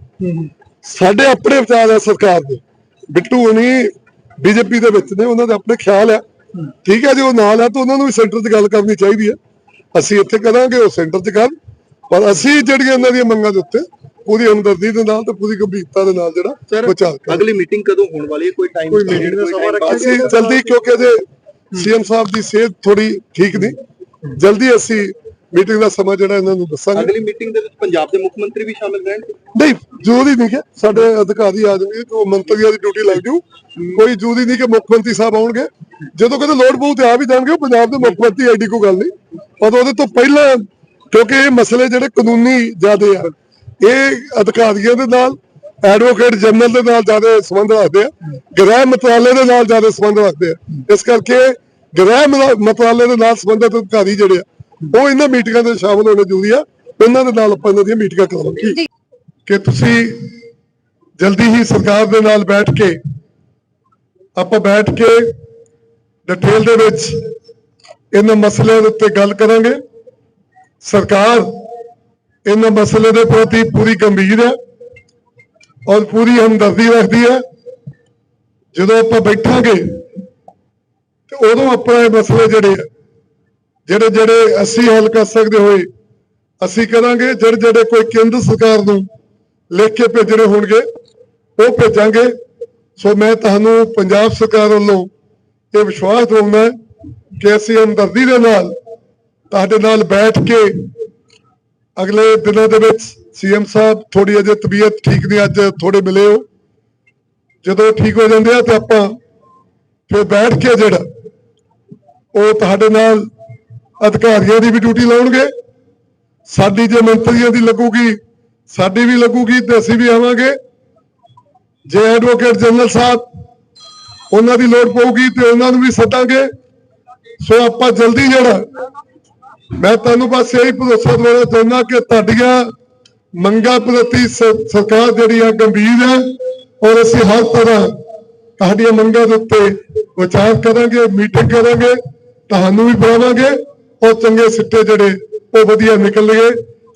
ਸਾਡੇ ਆਪਣੇ ਵਿਚਾਰ ਆ ਸਰਕਾਰ ਦੇ। ਬਿੱਟੂ ਹੁਣੀ ਬੀਜੇਪੀ ਦੇ ਵਿੱਚ ਨੇ ਉਹਨਾਂ ਦੇ ਆਪਣੇ ਖਿਆਲ ਆ। ਠੀਕ ਹੈ ਜੇ ਉਹ ਨਾਲ ਆ ਤਾਂ ਉਹਨਾਂ ਨੂੰ ਵੀ ਸੈਂਟਰ 'ਚ ਗੱਲ ਕਰਨੀ ਚਾਹੀਦੀ ਹੈ ਅਸੀਂ ਇੱਥੇ ਕਰਾਂਗੇ ਉਹ ਸੈਂਟਰ 'ਚ ਕਰਨ। ਪਰ ਅਸੀਂ ਜਿਹੜੀਆਂ ਇਹਨਾਂ ਦੀਆਂ ਮੰਗਾਂ ਦੇ ਉੱਤੇ ਪੂਰੀ ਹਮਦਰਦੀ ਦੇ ਨਾਲ ਤੇ ਪੂਰੀ ਗੰਭੀਰਤਾ ਦੇ ਨਾਲ ਜਿਹੜਾ ਕਰਾਂਗੇ ਅਗਲੀ ਮੀਟਿੰਗ ਕਦੋਂ ਹੋਣ ਵਾਲੀ ਹੈ? ਕੋਈ ਟਾਈਮ ਕੋਈ meeting ਦਾ ਸਮਾਂ ਰੱਖਿਆ ਅਸੀਂ ਜਲਦੀ ਕਿਉਂਕਿ ਇਹਦੇ ਸੀਐਮ ਸਾਹਿਬ ਦੀ ਸਿਹਤ ਥੋੜੀ ਠੀਕ ਨਹੀਂ। ਜਲਦੀ ਅਸੀਂ ਮੀਟਿੰਗ ਦਾ ਸਮਾਂ ਜਿਹੜਾ ਇਹਨਾਂ ਨੂੰ ਦੱਸਾਂਗੇ। ਅਗਲੀ ਮੀਟਿੰਗ ਦੇ ਵਿੱਚ ਪੰਜਾਬ ਦੇ ਮੁੱਖ ਮੰਤਰੀ ਵੀ ਸ਼ਾਮਲ ਰਹਿਣਗੇ? ਨਹੀਂ ਜ਼ਰੂਰੀ ਨਹੀਂ ਕਿ ਸਾਡੇ ਅਧਿਕਾਰੀ ਆਦਮੀ ਕੋ ਮੰਤਰੀਆਂ ਦੀ ਡਿਊਟੀ ਲੱਗ ਜੂ। ਕੋਈ ਜ਼ਰੂਰੀ ਨਹੀਂ ਕਿ ਮੁੱਖ ਮੰਤਰੀ ਸਾਹਿਬ ਆਉਣਗੇ। ਜਦੋਂ ਕਦੇ ਲੋੜ ਪਊ ਤੇ ਆ ਵੀ ਜਾਣਗੇ ਪੰਜਾਬ ਦੇ ਮੁੱਖ ਮੰਤਰੀ ਐਡੀ ਕੋਈ ਗੱਲ ਨਹੀਂ। ਪਰ ਉਹਦੇ ਤੋਂ ਪਹਿਲਾਂ ਕਿਉਂਕਿ ਇਹ ਮਸਲੇ ਜਿਹੜੇ ਕਾਨੂੰਨੀ ਜ਼ਿਆਦੇ ਆ। ਇਹ ਅਧਿਕਾਰੀਆਂ ਦੇ ਨਾਲ ਐਡਵੋਕੇਟ ਜਨਰਲ ਦੇ ਨਾਲ ਜ਼ਿਆਦਾ ਸੰਬੰਧ ਰੱਖਦੇ ਆ। ਗ੍ਰਹਿ ਮੰਤਰਾਲੇ ਦੇ ਨਾਲ ਜ਼ਿਆਦਾ ਸੰਬੰਧ ਰੱਖਦੇ ਆ। ਇਸ ਕਰਕੇ ਗ੍ਰਹਿ ਮੰਤਰਾ- ਮੰਤਰਾਲੇ ਦੇ ਨਾਲ ਸੰਬੰਧਿਤ ਅਧਿਕਾਰੀ ਜਿਹੜੇ ਆ ਉਹ ਇਹਨਾਂ ਮੀਟਿੰਗਾਂ ਦੇ ਸ਼ਾਮਲ ਹੋਣੇ ਜ਼ਰੂਰੀ ਆ। ਉਹਨਾਂ ਦੇ ਨਾਲ ਆਪਾਂ ਇਹਨਾਂ ਦੀਆਂ ਮੀਟਿੰਗਾਂ ਕਰਾਵਾਂਗੇ ਜੀ ਕਿ ਤੁਸੀਂ ਜਲਦੀ ਹੀ ਸਰਕਾਰ ਦੇ ਨਾਲ ਬੈਠ ਕੇ ਆਪਾਂ ਬੈਠ ਕੇ ਡਿਟੇਲ ਦੇ ਵਿੱਚ ਇਹਨਾਂ ਮਸਲਿਆਂ ਦੇ ਉੱਤੇ ਗੱਲ ਕਰਾਂਗੇ। ਸਰਕਾਰ ਇਹਨਾਂ ਮਸਲੇ ਦੇ ਪ੍ਰਤੀ ਪੂਰੀ ਗੰਭੀਰ ਹੈ ਔਰ ਪੂਰੀ ਹਮਦਰਦੀ ਰੱਖਦੀ ਹੈ। ਜਦੋਂ ਆਪਾਂ ਬੈਠਾਂਗੇ ਤੇ ਉਦੋਂ ਆਪਾਂ ਇਹ ਮਸਲੇ ਜਿਹੜੇ ਜਿਹੜੇ ਜਿਹੜੇ ਅਸੀਂ ਹੱਲ ਕਰ ਸਕਦੇ ਹੋਏ, ਅਸੀਂ ਕਰਾਂਗੇ, ਜਿਹੜੇ ਜਿਹੜੇ ਕੋਈ ਕੇਂਦਰ ਸਰਕਾਰ ਨੂੰ ਲਿਖ ਕੇ ਭੇਜਣੇ ਹੋਣਗੇ, ਉਹ ਭੇਜਾਂਗੇ। ਸੋ ਮੈਂ ਤੁਹਾਨੂੰ ਪੰਜਾਬ ਸਰਕਾਰ ਵੱਲੋਂ ਇਹ ਵਿਸ਼ਵਾਸ ਦਿਵਾਉਂਦਾ ਕਿ ਅਸੀਂ ਹਮਦਰਦੀ ਦੇ ਨਾਲ ਤੁਹਾਡੇ ਨਾਲ ਬੈਠ ਕੇ ਅਗਲੇ ਦਿਨਾਂ ਦੇ ਵਿੱਚ ਸੀਐਮ ਸਾਹਿਬ ਥੋੜੀ ਅਜੇ ਤਬੀਅਤ ਠੀਕ ਨਹੀਂ, ਅੱਜ ਥੋੜੇ ਮਿਲੇ ਹੋ। ਜਦੋਂ ਠੀਕ ਹੋ ਜਾਂਦੇ ਆ ਤੇ ਆਪਾਂ ਫਿਰ ਬੈਠ ਕੇ ਜਿਹੜਾ ਉਹ ਤੁਹਾਡੇ ਨਾਲ ਅਧਿਕਾਰੀਆਂ ਦੀ ਵੀ ਡਿਊਟੀ ਲਾਉਣਗੇ। ਸਾਡੀ ਜੇ ਮੰਤਰੀਆਂ ਦੀ ਲੱਗੂਗੀ, ਸਾਡੀ ਵੀ ਲੱਗੂਗੀ ਤੇ ਅਸੀਂ ਵੀ ਆਵਾਂਗੇ। ਜੇ ਐਡਵੋਕੇਟ ਜਨਰਲ ਸਾਹਿਬ ਉਹਨਾਂ ਦੀ ਲੋੜ ਪਊਗੀ ਤੇ ਉਹਨਾਂ ਨੂੰ ਵੀ ਸੱਦਾਂਗੇ। ਸੋ ਆਪਾਂ ਜਲਦੀ ਜਿਹੜਾ ਮੈਂ ਤੁਹਾਨੂੰ ਬਸ ਇਹੀ ਭਰੋਸਾ ਦਿਵਾਉਣਾ ਚਾਹੁੰਦਾ ਕਿ ਤੁਹਾਡੀਆਂ ਮੰਗਾਂ ਪ੍ਰਤੀ ਸਰਕਾਰ ਜਿਹੜੀ ਆ ਗੰਭੀਰ ਹੈ ਔਰ ਅਸੀਂ ਹਰ ਤਰ੍ਹਾਂ ਤੁਹਾਡੀਆਂ ਮੰਗਾਂ ਦੇ ਉੱਤੇ ਵਿਚਾਰ ਕਰਾਂਗੇ ਮੀਟਿੰਗ ਕਰਾਂਗੇ ਤੁਹਾਨੂੰ ਵੀ ਬੁਲਾਵਾਂਗੇ ਔਰ ਚੰਗੇ ਸਿੱਟੇ ਜਿਹੜੇ ਉਹ ਵਧੀਆ ਨਿਕਲਣਗੇ।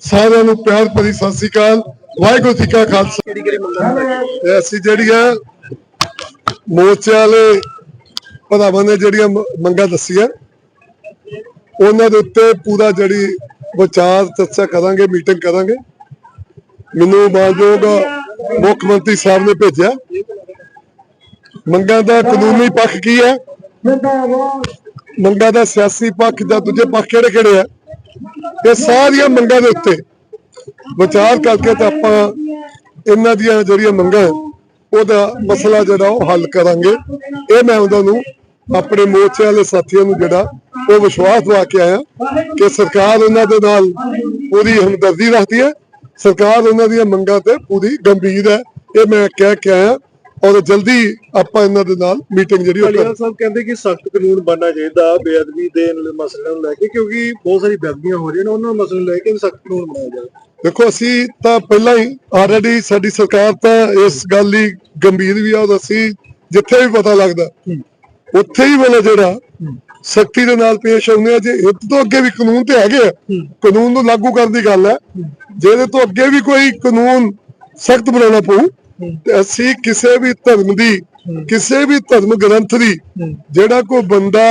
ਸਾਰਿਆਂ ਨੂੰ ਪਿਆਰ ਭਰੀ ਸਤਿ ਸ੍ਰੀ ਅਕਾਲ। ਵਾਹਿਗੁਰੂ ਜੀ ਕਾ ਖਾਲਸਾ। ਅਸੀਂ ਜਿਹੜੀਆਂ ਮੋਰਚੇ ਵਾਲੇ ਭਰਾਵਾਂ ਨੇ ਜਿਹੜੀਆਂ ਮੰਗਾਂ ਦੱਸੀਆਂ। ਉਹਨਾਂ ਦੇ ਉੱਤੇ ਪੂਰਾ ਜਿਹੜੀ ਵਿਚਾਰ ਚਰਚਾ ਕਰਾਂਗੇ ਮੀਟਿੰਗ ਕਰਾਂਗੇ। ਮੈਨੂੰ ਮਾਨਯੋਗ ਮੁੱਖ ਮੰਤਰੀ ਸਾਹਿਬ ਨੇ ਭੇਜਿਆ। ਮੰਗਾਂ ਦਾ ਕਾਨੂੰਨੀ ਪੱਖ ਕੀ ਹੈ? ਮੰਗਾਂ ਦਾ ਸਿਆਸੀ ਪੱਖ ਜਾਂ ਦੂਜੇ ਪੱਖ ਕਿਹੜੇ ਕਿਹੜੇ ਆ ਇਹ ਸਾਰੀਆਂ ਮੰਗਾਂ ਦੇ ਉੱਤੇ ਵਿਚਾਰ ਕਰਕੇ ਤਾਂ ਆਪਾਂ ਇਹਨਾਂ ਦੀਆਂ ਜਿਹੜੀਆਂ ਮੰਗਾਂ ਉਹਦਾ ਮਸਲਾ ਜਿਹੜਾ ਉਹ ਹੱਲ ਕਰਾਂਗੇ। ਇਹ ਮੈਂ ਉਹਨਾਂ ਨੂੰ ਆਪਣੇ ਮੋਰਚੇ ਵਾਲੇ ਸਾਥੀਆਂ ਨੂੰ ਜਿਹੜਾ ਉਹ ਵਿਸ਼ਵਾਸ ਦਵਾ ਕੇ ਆਇਆ ਕਿ ਸਰਕਾਰ ਉਹਨਾਂ ਦੇ ਨਾਲ ਪੂਰੀ ਹਮਦਰਦੀ ਰੱਖਦੀ ਹੈ। ਸਰਕਾਰ ਉਹਨਾਂ ਦੀਆਂ ਮੰਗਾਂ ਤੇ ਪੂਰੀ ਗੰਭੀਰ ਹੈ। ਇਹ ਮੈਂ ਕਹਿ ਕੇ ਆਇਆ ਔਰ ਜਲਦੀ ਆਪਾਂ ਇਹਨਾਂ ਦੇ ਨਾਲ ਮੀਟਿੰਗ ਜਿਹੜੀ ਉਹ ਅਲੀਆ ਕਰ ਸਾਹਿਬ ਕਹਿੰਦੇ ਕਿ ਸਖਤ ਕਾਨੂੰਨ ਬਣਨਾ ਚਾਹੀਦਾ ਬੇਅਦਬੀ ਦੇ ਨਾਲ ਮਸਲਿਆਂ ਨੂੰ ਲੈ ਕੇ ਕਿਉਂਕਿ ਬਹੁਤ ਸਾਰੀ ਬੇਅਦਬੀਆਂ ਹੋ ਰਹੀਆਂ ਨੇ ਉਹਨਾਂ ਮਸਲੇ ਨੂੰ ਲੈ ਕੇ ਸਖਤ ਕਾਨੂੰਨ ਬਣਾਇਆ ਜਾਵੇ। ਦੇਖੋ ਅਸੀਂ ਤਾਂ ਪਹਿਲਾਂ ਹੀ ਆਲਰੇਡੀ ਸਾਡੀ ਸਰਕਾਰ ਤਾਂ ਇਸ ਗੱਲ ਲਈ ਗੰਭੀਰ ਵੀ ਆ ਔਰ ਅਸੀਂ ਜਿੱਥੇ ਵੀ ਪਤਾ ਲੱਗਦਾ ਉੱਥੇ ਹੀ ਵਾਲਾ ਜਿਹੜਾ ਸਖਤੀ ਦੇ ਨਾਲ ਪੇਸ਼ ਆਉਂਦੇ ਆ, ਜੇ ਇਹ ਤੋਂ ਅੱਗੇ ਵੀ ਕਾਨੂੰਨ ਤੇ ਹੈਗੇ ਆ, ਕਾਨੂੰਨ ਨੂੰ ਲਾਗੂ ਕਰਨ ਦੀ ਗੱਲ ਹੈ। ਜੇ ਤੋਂ ਅੱਗੇ ਵੀ ਕੋਈ ਕਾਨੂੰਨ ਸਖਤ ਬਣਾਉਣਾ ਪਊ, ਤੇ ਅਸੀਂ ਕਿਸੇ ਵੀ ਧਰਮ ਦੀ, ਕਿਸੇ ਵੀ ਧਰਮ ਗ੍ਰੰਥ ਦੀ ਜਿਹੜਾ ਕੋਈ ਬੰਦਾ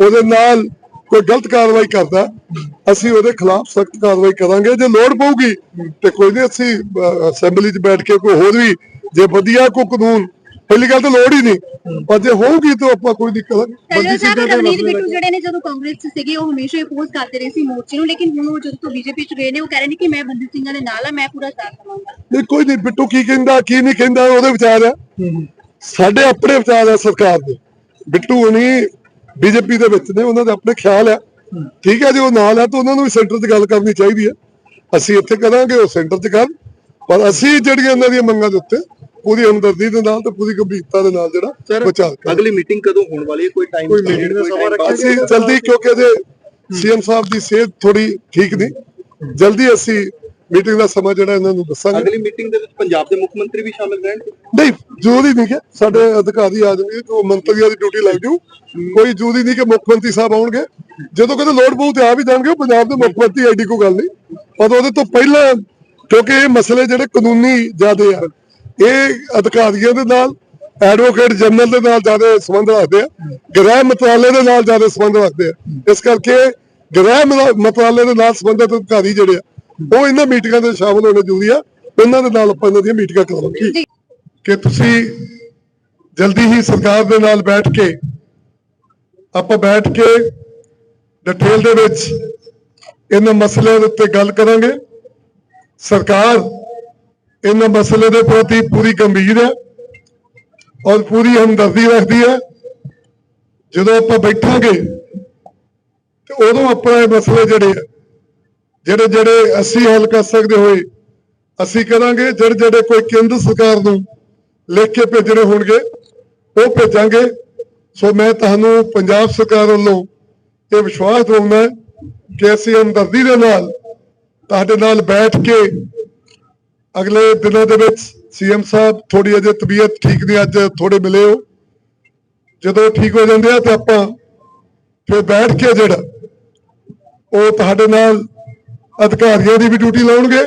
ਉਹਦੇ ਨਾਲ ਕੋਈ ਗਲਤ ਕਾਰਵਾਈ ਕਰਦਾ, ਅਸੀਂ ਉਹਦੇ ਖਿਲਾਫ ਸਖਤ ਕਾਰਵਾਈ ਕਰਾਂਗੇ। ਜੇ ਲੋੜ ਪਊਗੀ, ਤੇ ਕੋਈ ਨਹੀਂ, ਅਸੀਂ ਅਸੈਂਬਲੀ 'ਚ ਬੈਠ ਕੇ ਕੋਈ ਹੋਰ ਵੀ, ਜੇ ਵਧੀਆ ਕੋਈ ਕਾਨੂੰਨ ਪਹਿਲੀ ਗੱਲ ਤਾਂ ਲੋੜ ਹੀ ਨਹੀਂ। ਪਰ ਜੇ ਹੋਊਗੀ ਤਾਂ ਆਪਾਂ ਕੋਈ ਦਿੱਕਤ ਨਹੀਂ। ਟੱਲਰ ਸਾਹਿਬ ਸਿੰਘਾਂ ਦੇ ਰਵਨੀਤ ਬਿੱਟੂ ਜਿਹੜੇ ਨੇ ਜਦੋਂ ਕਾਂਗਰਸ 'ਚ ਸੀਗੇ ਉਹ ਹਮੇਸ਼ਾ ਹੀ ਅਪੋਜ਼ ਕਰਦੇ ਰਹੇ ਸੀ ਮੋਰਚੇ ਨੂੰ। ਲੇਕਿਨ ਹੁਣ ਉਹ ਜਦੋਂ ਤੋਂ ਬੀਜੇਪੀ 'ਚ ਗਏ ਨੇ ਉਹ ਕਹਿ ਰਹੇ ਨੇ ਕਿ ਮੈਂ ਬੰਦੀ ਸਿੰਘਾਂ ਦੇ ਨਾਲ ਆ ਮੈਂ ਪੂਰਾ ਸਾਥ ਦਵਾਂਗਾ। ਨਹੀਂ ਕੋਈ ਨਹੀਂ ਬਿੱਟੂ ਕੀ ਕਹਿੰਦਾ ਕੀ ਨਹੀਂ ਕਹਿੰਦਾ ਉਹਦੇ ਵਿਚਾਰ ਆ। ਸਾਡੇ ਆਪਣੇ ਵਿਚਾਰ ਆ ਸਰਕਾਰ ਦੇ। ਬਿੱਟੂ ਨਹੀਂ ਬੀਜੇਪੀ ਦੇ ਵਿੱਚ ਨੇ ਉਹਨਾਂ ਦੇ ਆਪਣੇ ਖਿਆਲ ਆ। ਠੀਕ ਹੈ ਜੇ ਉਹ ਨਾਲ ਆ ਤਾਂ ਉਹਨਾਂ ਨੂੰ ਵੀ ਸੈਂਟਰ 'ਚ ਗੱਲ ਕਰਨੀ ਚਾਹੀਦੀ ਹੈ ਅਸੀਂ ਇੱਥੇ ਕਰਾਂਗੇ ਉਹ ਸੈਂਟਰ 'ਚ ਕਰਨ। ਪਰ ਅਸੀਂ ਜਿਹੜੀਆਂ ਇਹਨਾਂ ਦੀਆਂ ਮੰਗਾਂ ਦੇ ਉੱਤੇ ਪੂਰੀ ਹਮਦਰਦੀ ਦੇ ਨਾਲ ਤੇ ਪੂਰੀ ਗੰਭੀਰਤਾ ਦੇ ਨਾਲ ਜਿਹੜਾ ਕਰਾਂਗੇ ਅਗਲੀ ਮੀਟਿੰਗ ਕਦੋਂ ਹੋਣ ਵਾਲੀ ਹੈ? ਕੋਈ ਟਾਈਮ ਕੋਈ ਦਾ ਸਮਾਂ ਰੱਖਿਆ ਅਸੀਂ ਜਲਦੀ ਕਿਉਂਕਿ ਇਹਦੇ ਸੀਐਮ ਸਾਹਿਬ ਦੀ ਸਿਹਤ ਥੋੜੀ ਠੀਕ ਨਹੀਂ। ਜਲਦੀ ਅਸੀਂ ਮੀਟਿੰਗ ਦਾ ਸਮਾਂ ਜਿਹੜਾ ਇਹਨਾਂ ਨੂੰ ਦੱਸਾਂਗੇ। ਅਗਲੀ ਮੀਟਿੰਗ ਦੇ ਵਿੱਚ ਪੰਜਾਬ ਦੇ ਮੁੱਖ ਮੰਤਰੀ ਵੀ ਸ਼ਾਮਿਲ ਰਹਿਣਗੇ? ਨਹੀਂ ਜ਼ਰੂਰੀ ਨਹੀਂ ਕਿ ਸਾਡੇ ਅਧਿਕਾਰੀ ਆ ਜਾਣਗੇ ਜੋ ਮੰਤਰੀਆਂ ਦੀ ਡਿਊਟੀ ਲੱਗ ਜੂ। ਕੋਈ ਜ਼ਰੂਰੀ ਨਹੀਂ ਕਿ ਮੁੱਖ ਮੰਤਰੀ ਸਾਹਿਬ ਆਉਣਗੇ। ਜਦੋਂ ਕਦੇ ਲੋੜ ਪਊ ਤੇ ਆ ਵੀ ਜਾਣਗੇ ਪੰਜਾਬ ਦੇ ਮੁੱਖ ਮੰਤਰੀ ਐਡੀ ਕੋਈ ਗੱਲ ਨਹੀਂ। ਪਰ ਉਹਦੇ ਤੋਂ ਪਹਿਲਾਂ ਕਿਉਂਕਿ ਇਹ ਮਸਲੇ ਜਿਹੜੇ ਕਾਨੂੰਨੀ ਜ਼ਿਆਦੇ ਆ ਇਹ ਅਧਿਕਾਰੀਆਂ ਦੇ ਨਾਲ ਐਡਵੋਕੇਟ ਜਨਰਲ ਦੇ ਨਾਲ ਜ਼ਿਆਦਾ ਸੰਬੰਧ ਰੱਖਦੇ ਆ ਗ੍ਰਹਿ ਮੰਤਰਾਲੇ ਦੇ ਨਾਲ ਜ਼ਿਆਦਾ ਸੰਬੰਧ ਰੱਖਦੇ ਆ। ਇਸ ਕਰਕੇ ਗ੍ਰਹਿ ਮੰਤਰਾ- ਮੰਤਰਾਲੇ ਦੇ ਨਾਲ ਸੰਬੰਧਿਤ ਅਧਿਕਾਰੀ ਜਿਹੜੇ ਆ ਉਹ ਇਹਨਾਂ ਮੀਟਿੰਗਾਂ ਦੇ ਸ਼ਾਮਲ ਹੋਣੇ ਜ਼ਰੂਰੀ ਆ। ਉਹਨਾਂ ਦੇ ਨਾਲ ਆਪਾਂ ਇਹਨਾਂ ਦੀਆਂ ਮੀਟਿੰਗਾਂ ਕਰਾਵਾਂਗੇ। ਜੀ। ਕਿ ਤੁਸੀਂ ਜਲਦੀ ਹੀ ਸਰਕਾਰ ਦੇ ਨਾਲ ਬੈਠ ਕੇ ਆਪਾਂ ਬੈਠ ਕੇ ਡਿਟੇਲ ਦੇ ਵਿੱਚ ਇਹਨਾਂ ਮਸਲਿਆਂ ਦੇ ਉੱਤੇ ਗੱਲ ਕਰਾਂਗੇ। ਸਰਕਾਰ ਇਹਨਾਂ ਮਸਲੇ ਦੇ ਪ੍ਰਤੀ ਪੂਰੀ ਗੰਭੀਰ ਹੈ ਔਰ ਪੂਰੀ ਹਮਦਰਦੀ ਰੱਖਦੀ ਹੈ। ਜਦੋਂ ਆਪਾਂ ਬੈਠਾਂਗੇ ਤੇ ਉਦੋਂ ਆਪਾਂ ਇਹ ਮਸਲੇ ਜਿਹੜੇ ਜਿਹੜੇ ਜਿਹੜੇ ਅਸੀਂ ਹੱਲ ਕਰ ਸਕਦੇ ਹੋਏ, ਅਸੀਂ ਕਰਾਂਗੇ, ਜਿਹੜੇ ਜਿਹੜੇ ਕੋਈ ਕੇਂਦਰ ਸਰਕਾਰ ਨੂੰ ਲਿਖ ਕੇ ਭੇਜਣੇ ਹੋਣਗੇ, ਉਹ ਭੇਜਾਂਗੇ। ਸੋ ਮੈਂ ਤੁਹਾਨੂੰ ਪੰਜਾਬ ਸਰਕਾਰ ਵੱਲੋਂ ਇਹ ਵਿਸ਼ਵਾਸ ਦਿਵਾਉਂਦਾ ਕਿ ਅਸੀਂ ਹਮਦਰਦੀ ਦੇ ਨਾਲ ਤੁਹਾਡੇ ਨਾਲ ਬੈਠ ਕੇ ਅਗਲੇ ਦਿਨਾਂ ਦੇ ਵਿੱਚ ਸੀਐਮ ਸਾਹਿਬ ਥੋੜੀ ਅਜੇ ਤਬੀਅਤ ਠੀਕ ਨਹੀਂ, ਅੱਜ ਥੋੜੇ ਮਿਲੇ ਹੋ। ਜਦੋਂ ਠੀਕ ਹੋ ਜਾਂਦੇ ਆ ਤੇ ਆਪਾਂ ਫਿਰ ਬੈਠ ਕੇ ਜਿਹੜਾ ਉਹ ਤੁਹਾਡੇ ਨਾਲ ਅਧਿਕਾਰੀਆਂ ਦੀ ਵੀ ਡਿਊਟੀ ਲਾਉਣਗੇ।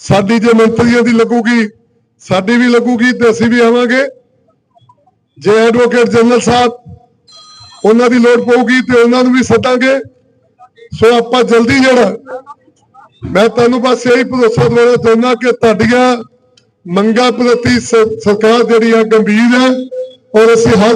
ਸਾਡੀ ਜੇ ਮੰਤਰੀਆਂ ਦੀ ਲੱਗੂਗੀ, ਸਾਡੀ ਵੀ ਲੱਗੂਗੀ ਤੇ ਅਸੀਂ ਵੀ ਆਵਾਂਗੇ। ਜੇ ਐਡਵੋਕੇਟ ਜਨਰਲ ਸਾਹਿਬ ਉਹਨਾਂ ਦੀ ਲੋੜ ਪਊਗੀ ਤੇ ਉਹਨਾਂ ਨੂੰ ਵੀ ਸੱਦਾਂਗੇ। ਸੋ ਆਪਾਂ ਜਲਦੀ ਜਿਹੜਾ ਮੈਂ ਤੁਹਾਨੂੰ ਬਸ ਇਹੀ ਭਰੋਸਾ ਦਿਵਾਉਣਾ ਚਾਹੁੰਦਾ ਕਿ ਤੁਹਾਡੀਆਂ ਮੰਗਾਂ ਪ੍ਰਤੀ ਸਰਕਾਰ ਜਿਹੜੀ ਆ ਗੰਭੀਰ ਹੈ ਔਰ ਅਸੀਂ ਹਰ